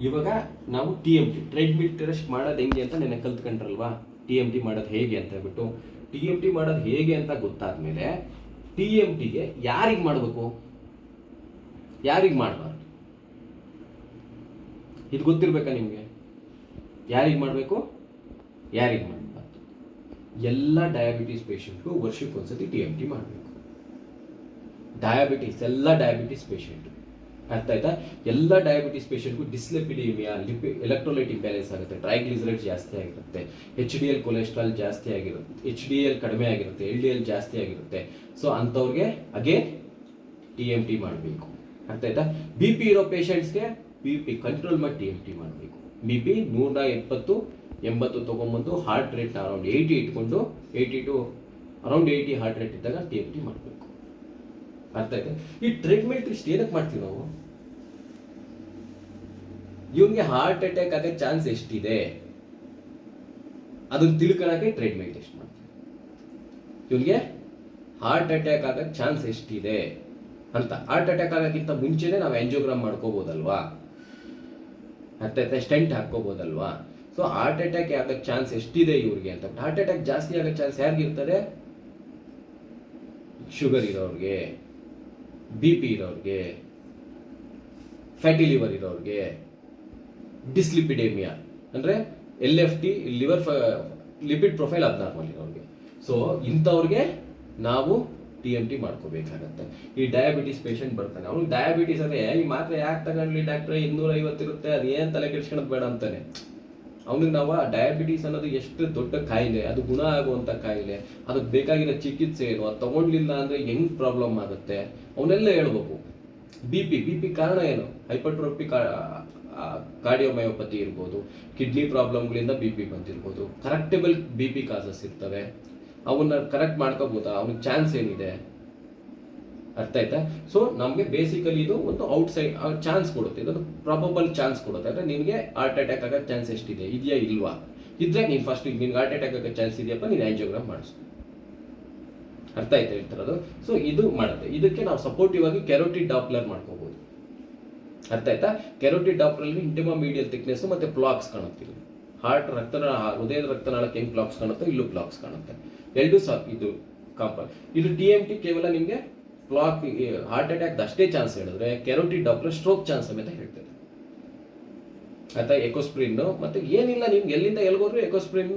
ಇವಾಗ ನಾವು T M T treadmill test ಮಾಡೋದು ಹೆಂಗೆ ಅಂತ ನೆನೆ ಕಲ್ತ್ಕೊಂಡ್ರಲ್ವಾ? ಟಿ ಎಂ ಟಿ ಮಾಡೋದು ಹೇಗೆ ಅಂತ ಹೇಳ್ಬಿಟ್ಟು. ಟಿ ಎಂ ಟಿ ಮಾಡೋದು ಹೇಗೆ ಅಂತ ಗೊತ್ತಾದ್ಮೇಲೆ ಟಿ ಎಂ ಟಿಗೆ ಯಾರಿಗೆ ಮಾಡಬೇಕು? ಯಾರಿಗೆ ಮಾಡಬಾರ್ದು? ಇದು ಗೊತ್ತಿರ್ಬೇಕಾ ನಿಮಗೆ? ಯಾರಿಗೆ ಮಾಡಬೇಕು? ಯಾರಿಗೆ ಮಾಡಬಾರ್ದು? ಎಲ್ಲ ಡಯಾಬಿಟೀಸ್ ಪೇಷಂಟ್ಗೂ ವರ್ಷಕ್ಕೆ ಒಂದ್ಸತಿ ಟಿ ಎಂ ಟಿ ಮಾಡಬೇಕು. ಡಯಾಬಿಟಿಸ್ ಎಲ್ಲ ಡಯಾಬಿಟಿಸ್ ಪೇಷಂಟ್ ಅರ್ಥ ಆಯ್ತಾ? ಎಲ್ಲ ಡಯಾಬಿಟಿಸ್ ಪೇಷಂಟ್ಗೂ ಡಿಸ್ಲೆಪಿಡಿಮಿಯಾ ಲಿಪಿ ಎಲೆಕ್ಟ್ರೋಲೈಟ್ ಇಂಬ್ಯಾಲೆನ್ಸ್ ಆಗುತ್ತೆ. ಟ್ರೈಗ್ಲಿಸರೈಡ್ ಜಾಸ್ತಿ ಆಗಿರುತ್ತೆ. ಎಚ್ ಡಿ ಎಲ್ ಕೊಲೆಸ್ಟ್ರಾಲ್ ಜಾಸ್ತಿ ಆಗಿರುತ್ತೆ. ಎಚ್ ಡಿ ಎಲ್ ಕಡಿಮೆ ಆಗಿರುತ್ತೆ. ಎಲ್ ಡಿ ಎಲ್ ಜಾಸ್ತಿ ಆಗಿರುತ್ತೆ. ಸೊ ಅಂಥವ್ರಿಗೆ ಅಗೇನ್ ಟಿ ಎಂ ಟಿ ಮಾಡಬೇಕು. ಅರ್ಥ ಆಯ್ತಾ? ಬಿ ಪಿ ಇರೋ ಪೇಷಂಟ್ಸ್ಗೆ ಬಿ ಪಿ ಕಂಟ್ರೋಲ್ ಮಾಡಿ ಟಿ ಎಂ ಟಿ ಮಾಡಬೇಕು. ಬಿ ಪಿ ನೂರ ಎಪ್ಪತ್ತು ಎಂಬತ್ತು ತೊಗೊಂಬಂದು ಹಾರ್ಟ್ ರೇಟ್ ಅರೌಂಡ್ ಏಯ್ಟಿ ಇಟ್ಕೊಂಡು eighty two around eighty heart rate ಇದ್ದಾಗ ಟಿ ಎಫ್ ಟಿ ಮಾಡಬೇಕು. ಅರ್ಥ ಆಯ್ತಾ? ಈ ಟ್ರೀಟ್ಮೆಂಟ್ ಟೆಸ್ಟ್ ಏನಕ್ಕೆ ಮಾಡ್ತೀವಿ ನಾವು? ಇವನಿಗೆ ಹಾರ್ಟ್ ಅಟ್ಯಾಕ್ ಆಗೋ ಚಾನ್ಸ್ ಎಷ್ಟಿದೆ? ಅದನ್ನು ತಿಳ್ಕೊಳಕ್ಕೆ ಟ್ರೀಟ್ಮೆಂಟ್ ಟೆಸ್ಟ್ ಮಾಡ್ತೀವಿ. ಇವನಿಗೆ ಹಾರ್ಟ್ ಅಟ್ಯಾಕ್ ಆಗೋ ಚಾನ್ಸ್ ಎಷ್ಟಿದೆ? ಅಂತ. ಹಾರ್ಟ್ ಅಟ್ಯಾಕ್ ಆಗೋಕ್ಕಿಂತ ಮುಂಚೆನೆ ನಾವು ಆಂಜಿಯೋಗ್ರಾಮ್ ಮಾಡ್ಕೋಬೋದಲ್ವಾ? ಅರ್ಥ ಸ್ಟೆಂಟ್ ಹಾಕೋಬೋದಲ್ವಾ ಸೊ ಹಾರ್ಟ್ ಅಟ್ಯಾಕ್ ಆಗಕ್ಕೆ ಚಾನ್ಸ್ ಎಷ್ಟಿದೆ ಇವ್ರಿಗೆ ಅಂತ. ಹಾರ್ಟ್ ಅಟ್ಯಾಕ್ ಜಾಸ್ತಿ ಆಗೋ ಚಾನ್ಸ್ ಯಾರಿಗಿರ್ತದೆ? ಶುಗರ್ ಇರೋರಿಗೆ ಬಿ ಪಿ ಇರೋರಿಗೆ ಫ್ಯಾಟಿ ಲಿವರ್ ಇರೋರಿಗೆ ಡಿಸ್ಲಿಪಿಡೇಮಿಯಾ ಅಂದರೆ L F T liver lipid profile abnormal ಇರೋರಿಗೆ. ಸೊ ಇಂಥವ್ರಿಗೆ ನಾವು ಟಿ ಎಂ ಟಿ ಮಾಡ್ಕೋಬೇಕಾಗತ್ತೆ. ಈ ಡಯಾಬಿಟಿಸ್ ಪೇಷಂಟ್ ಬರ್ತಾನೆ. ಅವ್ನಿಗೆ ಡಯಾಬಿಟಿಸ್ ಅಂದ್ರೆ ಈ ಮಾತ್ರೆ ಯಾಕೆ ತಗೊಂಡ್ಲಿ ಡಾಕ್ಟ್ರೆ ಇನ್ನೂರ ಇರುತ್ತೆ ಅದು ಏನು ತಲೆ ಕೆಡ್ಸ್ಕೊಳಕ್ ಬೇಡ ಅಂತಾನೆ. ಅವನಿಗೆ ನಾವು ಡಯಾಬಿಟಿಸ್ ಅನ್ನೋದು ಎಷ್ಟು ದೊಡ್ಡ ಕಾಯಿಲೆ, ಅದು ಗುಣ ಆಗುವಂಥ ಕಾಯಿಲೆ, ಅದಕ್ಕೆ ಬೇಕಾಗಿರೋ ಚಿಕಿತ್ಸೆ ಏನು, ಅದು ತಗೊಂಡ್ಲಿಲ್ಲ ಅಂದ್ರೆ ಹೆಂಗ್ ಪ್ರಾಬ್ಲಮ್ ಆಗುತ್ತೆ? ಅವನ್ನೆಲ್ಲ ಹೇಳ್ಬೇಕು. ಬಿ ಪಿ ಬಿ ಪಿ ಕಾರಣ ಏನು? ಹೈಪರ್ಟ್ರೋಪಿ ಕಾರ್ಡಿಯೋಮಯೋಪತಿ ಇರ್ಬೋದು ಕಿಡ್ನಿ ಪ್ರಾಬ್ಲಮ್ಗಳಿಂದ ಬಿ ಪಿ ಬಂದಿರ್ಬೋದು. ಕರೆಕ್ಟೇಬಲ್ ಬಿ ಪಿ ಕಾಸಸ್ ಇರ್ತವೆ. ಅವನ್ನ ಕರೆಕ್ಟ್ ಮಾಡ್ಕೋಬೋದಾ ಅವನಿಗೆ ಚಾನ್ಸ್ ಏನಿದೆ? ಅರ್ಥ ಆಯ್ತಾ? ಸೊ ನಮಗೆ ಬೇಸಿಕಲಿ ಇದು ಒಂದು ಔಟ್ಸೈಡ್ ಚಾನ್ಸ್ ಕೊಡುತ್ತೆ. ಇದೊಂದು ಪ್ರಾಬಬಲ್ ಚಾನ್ಸ್ ಕೊಡುತ್ತೆ. ಅಂದ್ರೆ ನಿಮಗೆ ಹಾರ್ಟ್ ಅಟ್ಯಾಕ್ ಆಗೋ ಚಾನ್ಸ್ ಎಷ್ಟಿದೆ? ಇದೆಯಾ ಇಲ್ವಾ? ಇದ್ರೆ ನೀನು ಫಸ್ಟ್ ನಿನ್ಗೆ ಹಾರ್ಟ್ ಅಟ್ಯಾಕ್ ಆಗೋ ಚಾನ್ಸ್ ಇದೆಯಪ್ಪ, ನೀನು ಆಂಜಿಯೋಗ್ರಾಮ್ ಮಾಡಿಸು. ಅರ್ಥ ಆಯ್ತಾ ಹೇಳ್ತಿರೋದು? ಸೊ ಇದು ಮಾಡುತ್ತೆ. ಇದಕ್ಕೆ ನಾವು ಸಪೋರ್ಟಿವ್ ಆಗಿ ಕೆರೋಟಿಡ್ ಡಾಪ್ಲರ್ ಮಾಡ್ಕೋಬಹುದು ಅರ್ಥ ಆಯ್ತಾ? Carotid Doppler intima medial thickness ಮತ್ತೆ ಪ್ಲಾಕ್ಸ್ ಕಾಣುತ್ತೆ ಹಾರ್ಟ್ ರಕ್ತನಾಳ, ಹೃದಯದ ರಕ್ತನಾಳಕ್ಕೆ ಹೆಂಗ್ ಪ್ಲಾಕ್ಸ್ ಕಾಣುತ್ತೆ ಇಲ್ಲೂ ಪ್ಲಾಕ್ಸ್ ಕಾಣುತ್ತೆ. ಎರಡು ಸಹ ಇದು ಕಾಂಪಲ್ ಇದು ಟಿ ಎಂ ಟಿ ಕೇವಲ ನಿಮಗೆ ಪ್ಲಾಕ್ ಹಾರ್ಟ್ ಅಟ್ಯಾಕ್ ಅಷ್ಟೇ ಚಾನ್ಸ್ ಹೇಳಿದ್ರೆ ಕೆರೋಟಿಡ್ ಡಾಕ್ಟರ್ ಸ್ಟ್ರೋಕ್ ಚಾನ್ಸ್ ಸಮೇತ ಹೇಳ್ತಾರೆ. ಆಯ್ತಾ ಎಕೋಸ್ಪ್ರಿನ್ ಮತ್ತೆ ಏನಿಲ್ಲ ನಿಮ್ಗೆ ಎಲ್ಲಿಂದ ಎಲ್ಗೋದ್ರು ಎಕೋಸ್ಪ್ರಿನ್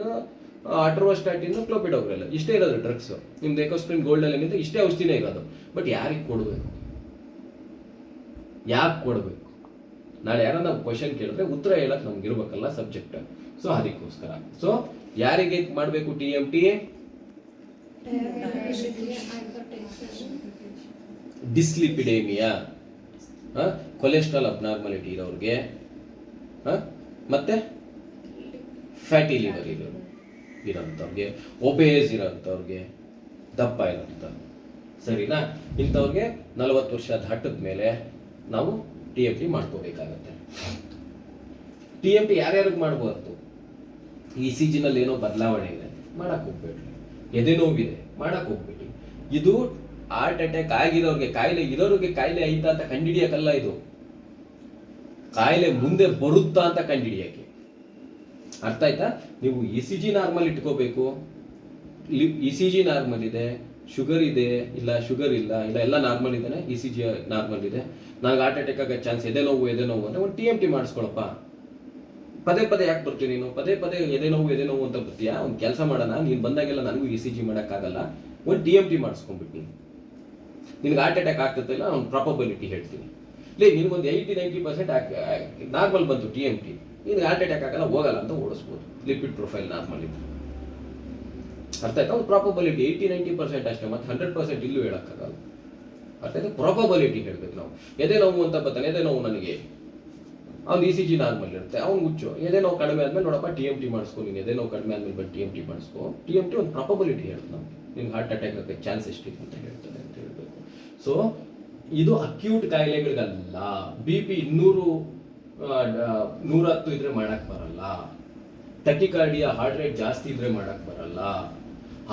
ಅಟ್ರೋಸ್ಟಾಟಿನ್ ಕ್ಲೋಪಿಡೋಗ್ರೆಲ್ಲ ಇಷ್ಟೇ ಇರೋದು ಡ್ರಗ್ಸ್ ನಿಮ್ದು ಎಕೋಸ್ಪ್ರಿನ್ ಗೋಲ್ಡ್ ಅಲ್ಲಿ ಏನಿದೆ ಇಷ್ಟೇ ಔಷಧಿನೇ ಇರೋದು. ಬಟ್ ಯಾರಿಗೆ ಕೊಡಬೇಕು? ಯಾಕೆ ಕೊಡಬೇಕು? ನಾಳೆ ಯಾರನ್ನ ಕ್ವಶನ್ ಕೇಳಿದ್ರೆ ಉತ್ತರ ಹೇಳಕ್ ನಮ್ಗೆ ಇರ್ಬೇಕಲ್ಲ ಸಬ್ಜೆಕ್ಟ್ ಸೊ ಅದಕ್ಕೋಸ್ಕರ. ಸೊ ಯಾರಿಗೆ ಮಾಡಬೇಕು T M T dyslipidaemia? Cholesterol abnormality ಇರೋರಿಗೆ. ಮತ್ತೆ? ಫ್ಯಾಟಿ ಲಿವರ್ ಇರೋ ಇರೋಂಥವ್ರಿಗೆ. ಒಬೇಸ್ ಇರೋಂಥವ್ರಿಗೆ. ದಪ್ಪ ಇರೋಂಥ ಸರಿನಾ? ಇಂಥವ್ರಿಗೆ ನಲವತ್ತು ವರ್ಷ ದಾಟದ ಮೇಲೆ ನಾವು ಟಿ ಎಫ್ ಟಿ ಮಾಡ್ಕೋಬೇಕಾಗತ್ತೆ. ಟಿ ಎಂ ಟಿ ಯಾರ್ಯಾರಿಗೆ ಮಾಡ್ಬೋದು ಈ ಸಿ ಜಿನಲ್ಲಿ ಏನೋ ಬದಲಾವಣೆ ಇದೆ. ಮಾಡಕ್ ಹೋಗ್ಬೇಡ್ರಿ. ಎದೆ ನೋವಿದೆ. ಮಾಡಕ್ ಹೋಗ್ಬೇಡಿ. ಇದು ಹಾರ್ಟ್ ಅಟ್ಯಾಕ್ ಆಗಿರೋರಿಗೆ, ಕಾಯಿಲೆ ಇರೋರಿಗೆ ಕಾಯಿಲೆ ಐತಾ ಅಂತ ಕಂಡಿಡಿಯಕ್ಕಲ್ಲ ಇದು? ಕಾಯಿಲೆ ಮುಂದೆ ಬರುತ್ತಾ ಅಂತ ಕಂಡಿಡಿಯಕ್ಕೆ? ಅರ್ಥ ಆಯ್ತಾ? ನೀವು ಇ ಸಿ ಜಿ ನಾರ್ಮಲ್ ಇಟ್ಕೋಬೇಕು. ಇ ಸಿ ಜಿ ನಾರ್ಮಲ್ ಇದೆ ಶುಗರ್ ಇದೆ, ಇಲ್ಲ ಶುಗರ್ ಇಲ್ಲ ಇಲ್ಲ ಎಲ್ಲ ನಾರ್ಮಲ್ ಇದೆ ಇ ಸಿ ಜಿ ನಾರ್ಮಲ್ ಇದೆ. ನನಗೆ ಹಾರ್ಟ್ ಅಟ್ಯಾಕ್ ಆಗೋ ಚಾನ್ಸ್ ಎದೆ ನೋವು ಎದೆ ನೋವು ಅಂದರೆ ಒಂದು ಟಿ ಎಂ ಟಿ ಮಾಡಿಸ್ಕೊಳಪ್ಪ. ಪದೇ ಪದೇ ಯಾಕೆ ಬರ್ತೀನಿ ನೀನು? ಪದೇ ಪದೇ ಎದೆ ನೋವು ಎದೆ ನೋವು ಅಂತ ಬರ್ತೀಯಾ? ಒಂದು ಕೆಲಸ ಮಾಡೋಣ, ನೀನು ಬಂದಾಗೆಲ್ಲ ನನಗೂ ಇ ಸಿ ಜಿ ಮಾಡೋಕ್ಕಾಗಲ್ಲ. ಒಂದು ಟಿ ಎಂ ಟಿ ಮಾಡಿಸ್ಕೊಂಡ್ಬಿಟ್ಟು ನಿನ್ಗೆ ಹಾರ್ಟ್ ಅಟ್ಯಾಕ್ ಆಗ್ತದೆ ಇಲ್ಲ ಅವ್ನು ಪ್ರಾಪಬಿಲಿಟಿ ಹೇಳ್ತೀನಿ. ಲೇ, ನಿನಗೊಂದು ಏಯ್ಟಿ ನೈಂಟಿ ಪರ್ಸೆಂಟ್ ನಾರ್ಮಲ್ ಬಂತು ಟಿ ಎಂ ಟಿ ನಿನಗೆ ಹಾರ್ಟ್ ಅಟ್ಯಾಕ್ ಆಗಲ್ಲ, ಹೋಗಲ್ಲ ಅಂತ ಓಡಿಸ್ಬೋದು. ಲಿಪಿಡ್ ಪ್ರೊಫೈಲ್ ನಾರ್ಮಲ್ ಇದೆ ಅರ್ಥ ಆಯ್ತಾ? ಒಂದು ಪ್ರಾಪಬಿಲಿಟಿ ಏಯ್ಟಿ ನೈಂಟಿ ಪರ್ಸೆಂಟ್ ಅಷ್ಟೇ, ಮತ್ತೆ ಹಂಡ್ರೆಡ್ ಪರ್ಸೆಂಟ್ ಇಲ್ಲೂ ಹೇಳೋಕ್ಕಾಗಲ್ಲ. ಅರ್ಥ ಆಯ್ತಾ? ಪ್ರಾಪಬಿಲಿಟಿ ಹೇಳ್ಬೇಕು ನಾವು. ಎದೆ ನೋವು ಅಂತ ಬರ್ತಾನೆ, ಎದೆ ನೋವು ನನಗೆ. ಅವ್ನು ಇ ಸಿ ಜಿ ನಾರ್ಮಲ್ ಇರುತ್ತೆ, ಅವ್ನು ಹುಚ್ಚು. ಎದೆ ನೋವು ಕಡಿಮೆ ಆದ್ಮೇಲೆ ನೋಡಪ್ಪ ಟಿ ಎಂ ಟಿ ಮಾಡಿಸ್ಕೊ ನೀನು. ಎದೆ ನೋವು ಕಡಿಮೆ ಆದ್ಮೇಲೆ ಬಂದು ಟಿ ಎಂ ಟಿ ಮಾಡಿಸ್ಕೊ. ಟಿ ಎಂ ಟಿ ಒಂದು ಪ್ರಾಪಬಿಲಿಟಿ ಹೇಳ್ತು ನಮ್ಗೆ. ಹಾರ್ಟ್ ಅಟ್ಯಾಕ್ ಆಗಕ್ಕೆ ಚಾನ್ಸ್ ಎಷ್ಟಿದೆ ಅಂತ ಹೇಳ್ತದೆ ಸೊ ಇದು ಅಕ್ಯೂಟ್ ಕಾಯಿಲೆಗಳಿಗಲ್ಲ. ಬಿ ಪಿ ಇನ್ನೂರು ನೂರ ಹತ್ತು ಇದ್ರೆ ಮಾಡಕ್ ಬರಲ್ಲ. ಟಕಿಕಾರ್ಡಿಯಾ ಹಾರ್ಟ್ ರೇಟ್ ಜಾಸ್ತಿ ಇದ್ರೆ ಮಾಡಕ್ ಬರಲ್ಲ.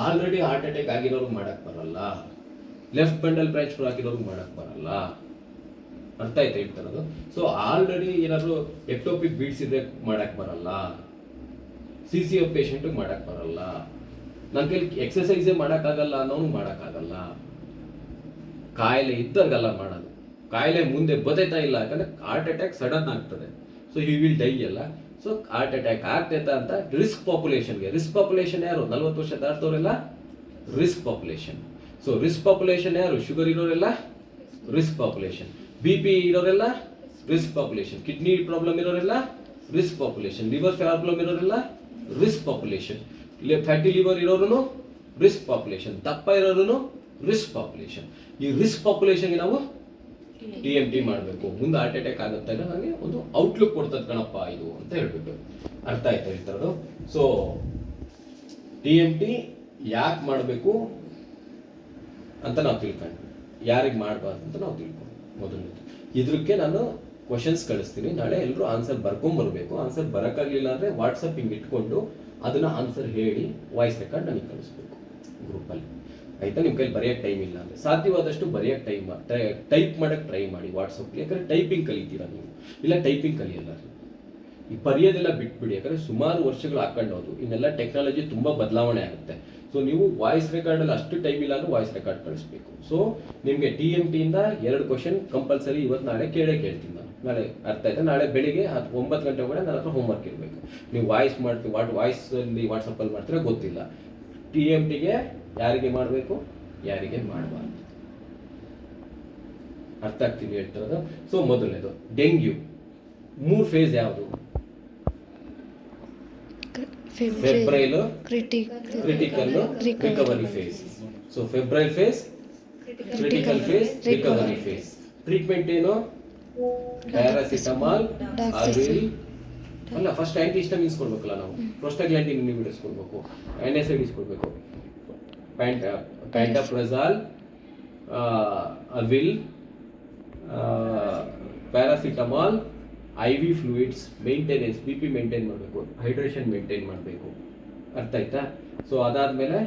ಆಲ್ರೆಡಿ ಹಾರ್ಟ್ ಅಟ್ಯಾಕ್ ಆಗಿರೋರ್ಗೆ ಮಾಡಕ್ ಬರಲ್ಲ. ಲೆಫ್ಟ್ ಬಂಡಲ್ ಬ್ರಾಂಚ್ ಆಗಿರೋರ್ಗೆ ಮಾಡಕ್ ಬರಲ್ಲ. ಅರ್ಥ ಆಯ್ತಾ ಹೇಳ್ತಾರದು ಸೊ ಆಲ್ರೆಡಿ ಏನಾದ್ರು ಎಕ್ಟೋಪಿಕ್ ಬೀಡ್ಸ್ ಇದ್ರೆ ಮಾಡಕ್ ಬರಲ್ಲ. ಸಿ ಸಿ ಎಫ್ ಪೇಷಂಟ್ ಮಾಡಕ್ ಬರಲ್ಲ. ನನ್ನ ಕೈಲಿ ಎಕ್ಸಸೈಸೇ ಮಾಡೋಕ್ಕಾಗಲ್ಲ, ಅನ್ನೋನು ಮಾಡೋಕ್ಕಾಗಲ್ಲ. ಕಾಯಿಲೆ ಇದ್ದವ್ರಿಗೆಲ್ಲ ಮಾಡೋದು. ಕಾಯಿಲೆ ಮುಂದೆ ಬದೈತಾ ಇಲ್ಲ, ಯಾಕಂದ್ರೆ ಹಾರ್ಟ್ ಅಟ್ಯಾಕ್ ಸಡನ್ ಆಗ್ತದೆ. ಸೊ ಯು ವಿಲ್ ಡೈ ಅಲ್ಲ. ಸೊ ಹಾರ್ಟ್ ಅಟ್ಯಾಕ್ ಆಗ್ತೈತಾ ಅಂತ ರಿಸ್ಕ್ ಪಾಪ್ಯುಲೇಷನ್ಗೆ ರಿಸ್ಕ್ ಪಾಪ್ಯುಲೇಷನ್ ಯಾರು? ನಲ್ವತ್ತು ವರ್ಷ ದಾಟ್ದವರೆಲ್ಲ? Risk population so risk population ಯಾರು? ಶುಗರ್ ಇರೋರೆಲ್ಲ? ರಿಸ್ಕ್ ಪಾಪ್ಯುಲೇಷನ್ ಬಿ ಪಿ ಇರೋರೆಲ್ಲ? ರಿಸ್ಕ್ ಪಾಪ್ಯುಲೇಷನ್ ಕಿಡ್ನಿ ಪ್ರಾಬ್ಲಮ್ ಇರೋರೆಲ್ಲ? ರಿಸ್ಕ್ ಪಾಪ್ಯುಲೇಷನ್ ಲಿವರ್ ಪ್ರಾಬ್ಲಮ್ ಇರೋರೆಲ್ಲ? ರಿಸ್ಕ್ ಪಾಪ್ಯುಲೇಷನ್ ಫ್ಯಾಟಿ ಲಿವರ್ ಇರೋರು ರಿಸ್ಕ್ ಪಾಪ್ಯುಲೇಷನ್ ದಪ್ಪ ಇರೋರು ರಿಸ್ಕ್ ಪಾಪ್ಯುಲೇಷನ್ ಈ ರಿಸ್ಕ್ ಪಾಪ್ಯುಲೇಷನ್ಗೆ ನಾವು ಟಿ ಎಂ ಟಿ ಮಾಡಬೇಕು. ಮುಂದೆ ಹಾರ್ಟ್ ಅಟ್ಯಾಕ್ ಆಗುತ್ತೆ ಅಂದ್ರೆ ನನಗೆ ಒಂದು ಔಟ್ಲುಕ್ ಕೊಡ್ತದೆ ಕಣಪ್ಪ ಇದು ಅಂತ ಹೇಳ್ಬಿಟ್ಟು ಅರ್ಥ ಆಯ್ತು ಈ ಥರದ್ದು? ಸೊ ಟಿ ಎಂ ಟಿ ಯಾಕೆ ಮಾಡಬೇಕು ಅಂತ ನಾವು ತಿಳ್ಕೊಂಡ್ವಿ. ಯಾರಿಗೆ ಮಾಡಬಾರ್ದು ಅಂತ ನಾವು ತಿಳ್ಕೊಂಡು ಮೊದಲನೇದು ಇದಕ್ಕೆ ನಾನು ಕ್ವಶನ್ಸ್ ಕಳಿಸ್ತೀನಿ. ನಾಳೆ ಎಲ್ಲರೂ ಆನ್ಸರ್ ಬರ್ಕೊಂಬರ್ಬೇಕು ಆನ್ಸರ್ ಬರೋಕ್ಕಾಗಲಿಲ್ಲ ಅಂದರೆ ವಾಟ್ಸಪ್ ಹಿಂಗೆ ಇಟ್ಕೊಂಡು ಅದನ್ನು ಆನ್ಸರ್ ಹೇಳಿ ವಾಯ್ಸ್ ರೆಕಾರ್ಡ್ ನನಗೆ ಕಳಿಸ್ಬೇಕು ಗ್ರೂಪಲ್ಲಿ ಆಯ್ತಾ ನಿಮ್ಮ ಕೈಲಿ ಬರೆಯೋಕ್ಕೆ ಟೈಮ್ ಇಲ್ಲ ಅಂದರೆ ಸಾಧ್ಯವಾದಷ್ಟು ಬರೆಯೋಕ್ಕೆ ಟೈಮ್ ಟೈಪ್ ಮಾಡೋಕ್ಕೆ ಟ್ರೈ ಮಾಡಿ ವಾಟ್ಸಪ್ಪಲ್ಲಿ ಯಾಕಂದರೆ ಟೈಪಿಂಗ್ ಕಲಿತೀರಾ ನೀವು? ಇಲ್ಲ ಟೈಪಿಂಗ್ ಕಲಿಯಲ್ಲ. ಈ ಬರೆಯೋದೆಲ್ಲ ಬಿಟ್ಬಿಡಿ. ಯಾಕಂದರೆ ಸುಮಾರು ವರ್ಷಗಳು ಹಾಕೊಂಡು ಹೋದ್ರು. ಇನ್ನೆಲ್ಲ ಟೆಕ್ನಾಲಜಿ ತುಂಬ ಬದಲಾವಣೆ ಆಗುತ್ತೆ. ಸೊ ನೀವು ವಾಯ್ಸ್ ರೆಕಾರ್ಡಲ್ಲಿ ಅಷ್ಟು ಟೈಮ್ ಇಲ್ಲ ಅಂದ್ರೆ ವಾಯ್ಸ್ ರೆಕಾರ್ಡ್ ಕಳಿಸ್ಬೇಕು. ಸೊ ನಿಮಗೆ ಟಿ ಎಂ ಟಿಯಿಂದ ಎರಡು ಕ್ವಶನ್ ಕಂಪಲ್ಸರಿ ಇವತ್ತು ನಾಳೆ ಕೇಳೇ ಕೇಳ್ತೀನಿ ನಾನು. ನಾಳೆ ಅರ್ಥ ಆಯ್ತಾ? ನಾಳೆ ಬೆಳಿಗ್ಗೆ ಹತ್ತು ಒಂಬತ್ತು ಗಂಟೆ ಒಳಗಡೆ ನನ್ನ ಹತ್ರ ಹೋಮ್ವರ್ಕ್ ಇರಬೇಕು. ನೀವು ವಾಯ್ಸ್ ಮಾಡ್ತೀವಿ ವಾಟ್ ವಾಯ್ಸಲ್ಲಿ ವಾಟ್ಸಪ್ಪಲ್ಲಿ ಮಾಡ್ತೀರಾ ಗೊತ್ತಿಲ್ಲ. ಟಿ ಎಂ ಟಿಗೆ ಯಾರಿಗೆ ಮಾಡಬೇಕು? ಯಾರಿಗೆ ಮಾಡಬಾರ್ದು? ಅರ್ಥ ಆಗ್ತೀನಿ ಹೇಳ್ತಿರೋದು? ಸೊ ಮೊದಲನೇದು ಡೆಂಗ್ಯೂ. ಮೂರು ಫೇಸ್ ಯಾವುದು? Febrile critical recovery phase so febrile phase critical phase recovery phase treatment ಏನು? ಪ್ಯಾರಾಸಿಟಮಾಲ್ ಅಲ್ಲ ಫಸ್ಟ್ ಆಂಟಿ ಕೊಡ್ಬೇಕಲ್ಲ ನಾವು. ಪ್ರೋಸ್ಟಾಗ್ಲಾಂಡಿನ್ ಇನ್ಹಿಬಿಟರ್ಸ್ ಕೊಡ್ಬೇಕು. ಆ್ಯನೆಸೈಡಿಸ್ ಕೊಡ್ಬೇಕು. Pantoprazole Avil paracetamol I V fluids maintenance B P maintain ಮಾಡಬೇಕು ಹೈಡ್ರೇಷನ್ ಮೇಂಟೈನ್ ಮಾಡಬೇಕು. ಅರ್ಥ ಆಯ್ತಾ? ಸೊ ಅದಾದಮೇಲೆ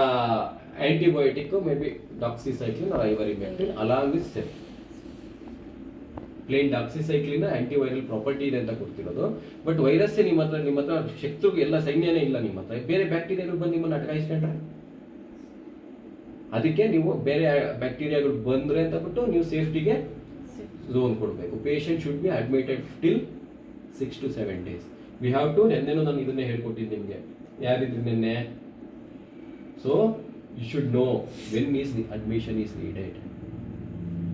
antibiotic may be doxycycline or ivermectin along with ಸೆಫ್ ಪ್ಲೇನ್ ಡಾಕ್ಸಿಸೈಕ್ಲಿನ ಆ್ಯಂಟಿವೈರಲ್ ಪ್ರಾಪರ್ಟಿ ಇದೆ ಅಂತ ಕೊಡ್ತಿರೋದು. ಬಟ್ ವೈರಸ್ಸೇ ನಿಮ್ಮ ಹತ್ರ ನಿಮ್ಮ ಹತ್ರ ಶತ್ರುಗೆ ಎಲ್ಲ ಸೈನ್ಯನೇ ಇಲ್ಲ ನಿಮ್ಮ ಹತ್ರ. ಬೇರೆ ಬ್ಯಾಕ್ಟೀರಿಯಾಗಳು ಬಂದು ನಿಮ್ಮನ್ನು ಅಟಕಾಯಿಸ್ಕೊಂಡ್ರೆ ಅದಕ್ಕೆ ನೀವು ಬೇರೆ ಬ್ಯಾಕ್ಟೀರಿಯಾಗಳು ಬಂದ್ರೆ ಅಂತ ಬಿಟ್ಟು ನೀವು ಸೇಫ್ಟಿಗೆ ಝೋನ್ ಕೊಡಬೇಕು. Patient should be admitted till six to seven days we have to ನೆನ್ನೆನೂ ನಾನು ಇದನ್ನೇ ಹೇಳ್ಕೊಟ್ಟಿದ್ದು ನಿಮಗೆ. ಯಾರಿದ್ರು ನಿನ್ನೆ? So you should know when is admission is needed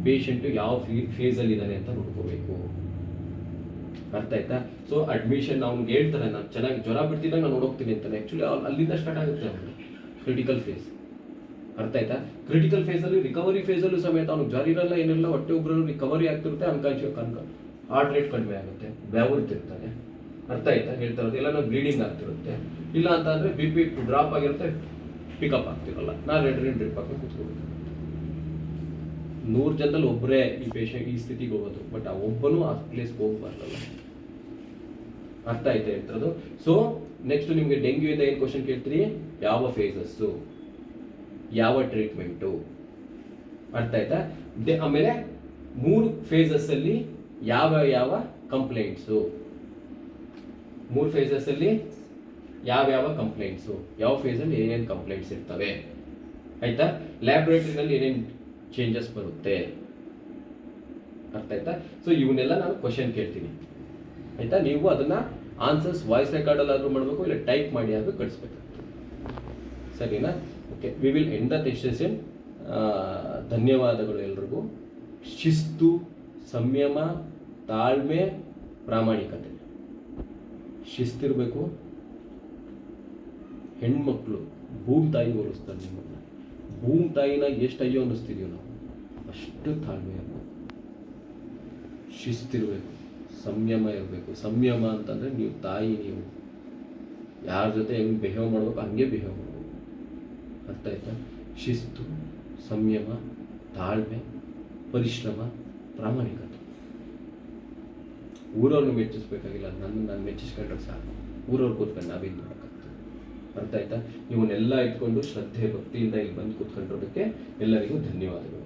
patient ಯಾವ ಫೇಸಲ್ಲಿ ಇದ್ದಾನೆ ಅಂತ ನೋಡ್ಕೋಬೇಕು. ಅರ್ಥ ಆಯ್ತಾ? ಸೊ ಅಡ್ಮಿಷನ್ ಅವ್ನಿಗೆ ಹೇಳ್ತಾರೆ, ನಾನು ಚೆನ್ನಾಗಿ ಜ್ವರ ಬಿಡ್ತಿದ್ದಾಗ ನಾನು ನೋಡೋಗ್ತೀನಿ ಅಂತಾನೆ. ಆ್ಯಕ್ಚುಲಿ ಅಲ್ಲಿಂದ ಸ್ಟಾರ್ಟ್ ಆಗುತ್ತೆ ಅವನು. ಕ್ರಿಟಿಕಲ್ ಫೇಸ್ ಅರ್ಥ ಆಯ್ತಾ? ಕ್ರಿಟಿಕಲ್ ಫೇಸಲ್ಲಿ ರಿಕವರಿ ಫೇಸಲ್ಲೂ ಸಮೇತ ಅವ್ನಿಗೆ ಜ್ವರ ಇರಲ್ಲ ಏನಿಲ್ಲ ಹೊಟ್ಟೆ ಒಬ್ಬರು ರಿಕವರಿ ಆಗ್ತಿರುತ್ತೆ ಅನ್ಕಾನ್ಶಿಯಸ್ ಕನ್ಕ ಹಾರ್ಟ್ ರೇಟ್ ಕಡಿಮೆ ಆಗುತ್ತೆ ಬೆವರ್ತಿರ್ತಾನೆ ಅರ್ಥ ಆಯ್ತಾ? ಹೇಳ್ತಾ ಇರೋದು ಇಲ್ಲ ಬ್ಲೀಡಿಂಗ್ ಆಗ್ತಿರುತ್ತೆ. ಇಲ್ಲ ಅಂತ ಅಂದ್ರೆ ಬಿ ಪಿ ಡ್ರಾಪ್ ಆಗಿರುತ್ತೆ ಪಿಕಪ್ ಆಗ್ತಿರಲ್ಲ. ನಾನು ಎರಡು ಡ್ರಿಪ್ ಹಾಕಿ ಕೂತ್ಕೋಬೇಕು ನೂರು ಜನದಲ್ಲಿ ಒಬ್ಬರೇ ಈ ಪೇಷಂಟ್ ಈ ಸ್ಥಿತಿಗೆ ಹೋಗೋದು. ಬಟ್ ಆ ಒಬ್ಬನು ಆ ಪ್ಲೇಸ್ಗೆ ಹೋಗ್ಬಾರ್ದಲ್ಲ. ಅರ್ಥ ಆಯ್ತಾ ಹೇಳ್ತಿರೋದು ಸೊ ನೆಕ್ಸ್ಟ್ ನಿಮಗೆ ಡೆಂಗ್ಯೂ ಇಂದ ಏನು ಕ್ವಶನ್ ಕೇಳ್ತೀರಿ ಯಾವ ಫೇಸಸ್ಸು ಯಾವ ಟ್ರೀಟ್ಮೆಂಟು ಅರ್ಥ ಆಯ್ತಾ? ಆಮೇಲೆ ಮೂರು ಫೇಸಸ್ ಅಲ್ಲಿ ಯಾವ ಯಾವ ಕಂಪ್ಲೇಂಟ್ಸು ಮೂರು ಫೇಸಸ್ ಅಲ್ಲಿ ಯಾವ ಯಾವ ಕಂಪ್ಲೇಂಟ್ಸು ಯಾವ ಫೇಸಲ್ಲಿ ಏನೇನು ಕಂಪ್ಲೇಂಟ್ಸ್ ಇರ್ತವೆ? ಆಯ್ತಾ? ಲ್ಯಾಬ್ರೇಟರಿನಲ್ಲಿ ಏನೇನು ಚೇಂಜಸ್ ಬರುತ್ತೆ? ಅರ್ಥ ಆಯ್ತಾ? ಸೊ ಇವನ್ನೆಲ್ಲ ನಾನು ಕ್ವಶನ್ ಕೇಳ್ತೀನಿ. ಆಯ್ತಾ? ನೀವು ಅದನ್ನ ಆನ್ಸರ್ಸ್ ವಾಯ್ಸ್ ರೆಕಾರ್ಡಲ್ಲಾದರೂ ಮಾಡಬೇಕು, ಇಲ್ಲ ಟೈಪ್ ಮಾಡಿ ಆದ್ರೂ ಕಳಿಸ್ಬೇಕು. ಸರಿನಾ? Okay we will end the session ಧನ್ಯವಾದಗಳು ಎಲ್ರಿಗೂ. ಶಿಸ್ತು, ಸಂಯಮ, ತಾಳ್ಮೆ, ಪ್ರಾಮಾಣಿಕತೆ. ಶಿಸ್ತಿರಬೇಕು. ಹೆಣ್ಮಕ್ಳು, ಭೂಮಿ ತಾಯಿ ಹೋಲಿಸ್ತಾರೆ ನಿಮ್ಮನ್ನು. ಭೂಮಿ ತಾಯಿನ ಎಷ್ಟು ಅಯ್ಯೋ ಅನ್ನಿಸ್ತಿದೀವಿ ನಾವು. ಅಷ್ಟು ತಾಳ್ಮೆ ಇರಬೇಕು. ಶಿಸ್ತಿರಬೇಕು. ಸಂಯಮ ಇರಬೇಕು. ಸಂಯಮ ಅಂತಂದರೆ ನೀವು ತಾಯಿ, ನೀವು ಯಾರ ಜೊತೆ ಹೆಂಗೆ ಬಿಹೇವ್ ಮಾಡ್ಬೇಕು, ಹಂಗೆ ಬಿಹೇವ್ ಮಾಡ್ಬೇಕು. ಅರ್ಥ ಆಯ್ತಾ ಶಿಸ್ತು, ಸಂಯಮ, ತಾಳ್ಮೆ, ಪರಿಶ್ರಮ, ಪ್ರಾಮಾಣಿಕತೆ. ಊರವ್ರನ್ನ ಮೆಚ್ಚಿಸ್ಬೇಕಾಗಿಲ್ಲ ನನ್ನ, ನಾನು ಮೆಚ್ಚಿಸ್ಕೊಂಡ್ರೆ ಸಾಕು. ಊರವ್ರು ಕೂತ್ಕೊಂಡು ನಾವೇನು ಮಾಡೋಕ್ಕಾಗ್ತದೆ. ಅರ್ಥ ಆಯ್ತಾ ಇವನ್ನೆಲ್ಲ ಇಟ್ಕೊಂಡು ಶ್ರದ್ಧೆ, ಭಕ್ತಿಯಿಂದ ಇಲ್ಲಿ ಬಂದು ಕೂತ್ಕೊಂಡಿರೋದಕ್ಕೆ ಎಲ್ಲರಿಗೂ ಧನ್ಯವಾದಗಳು.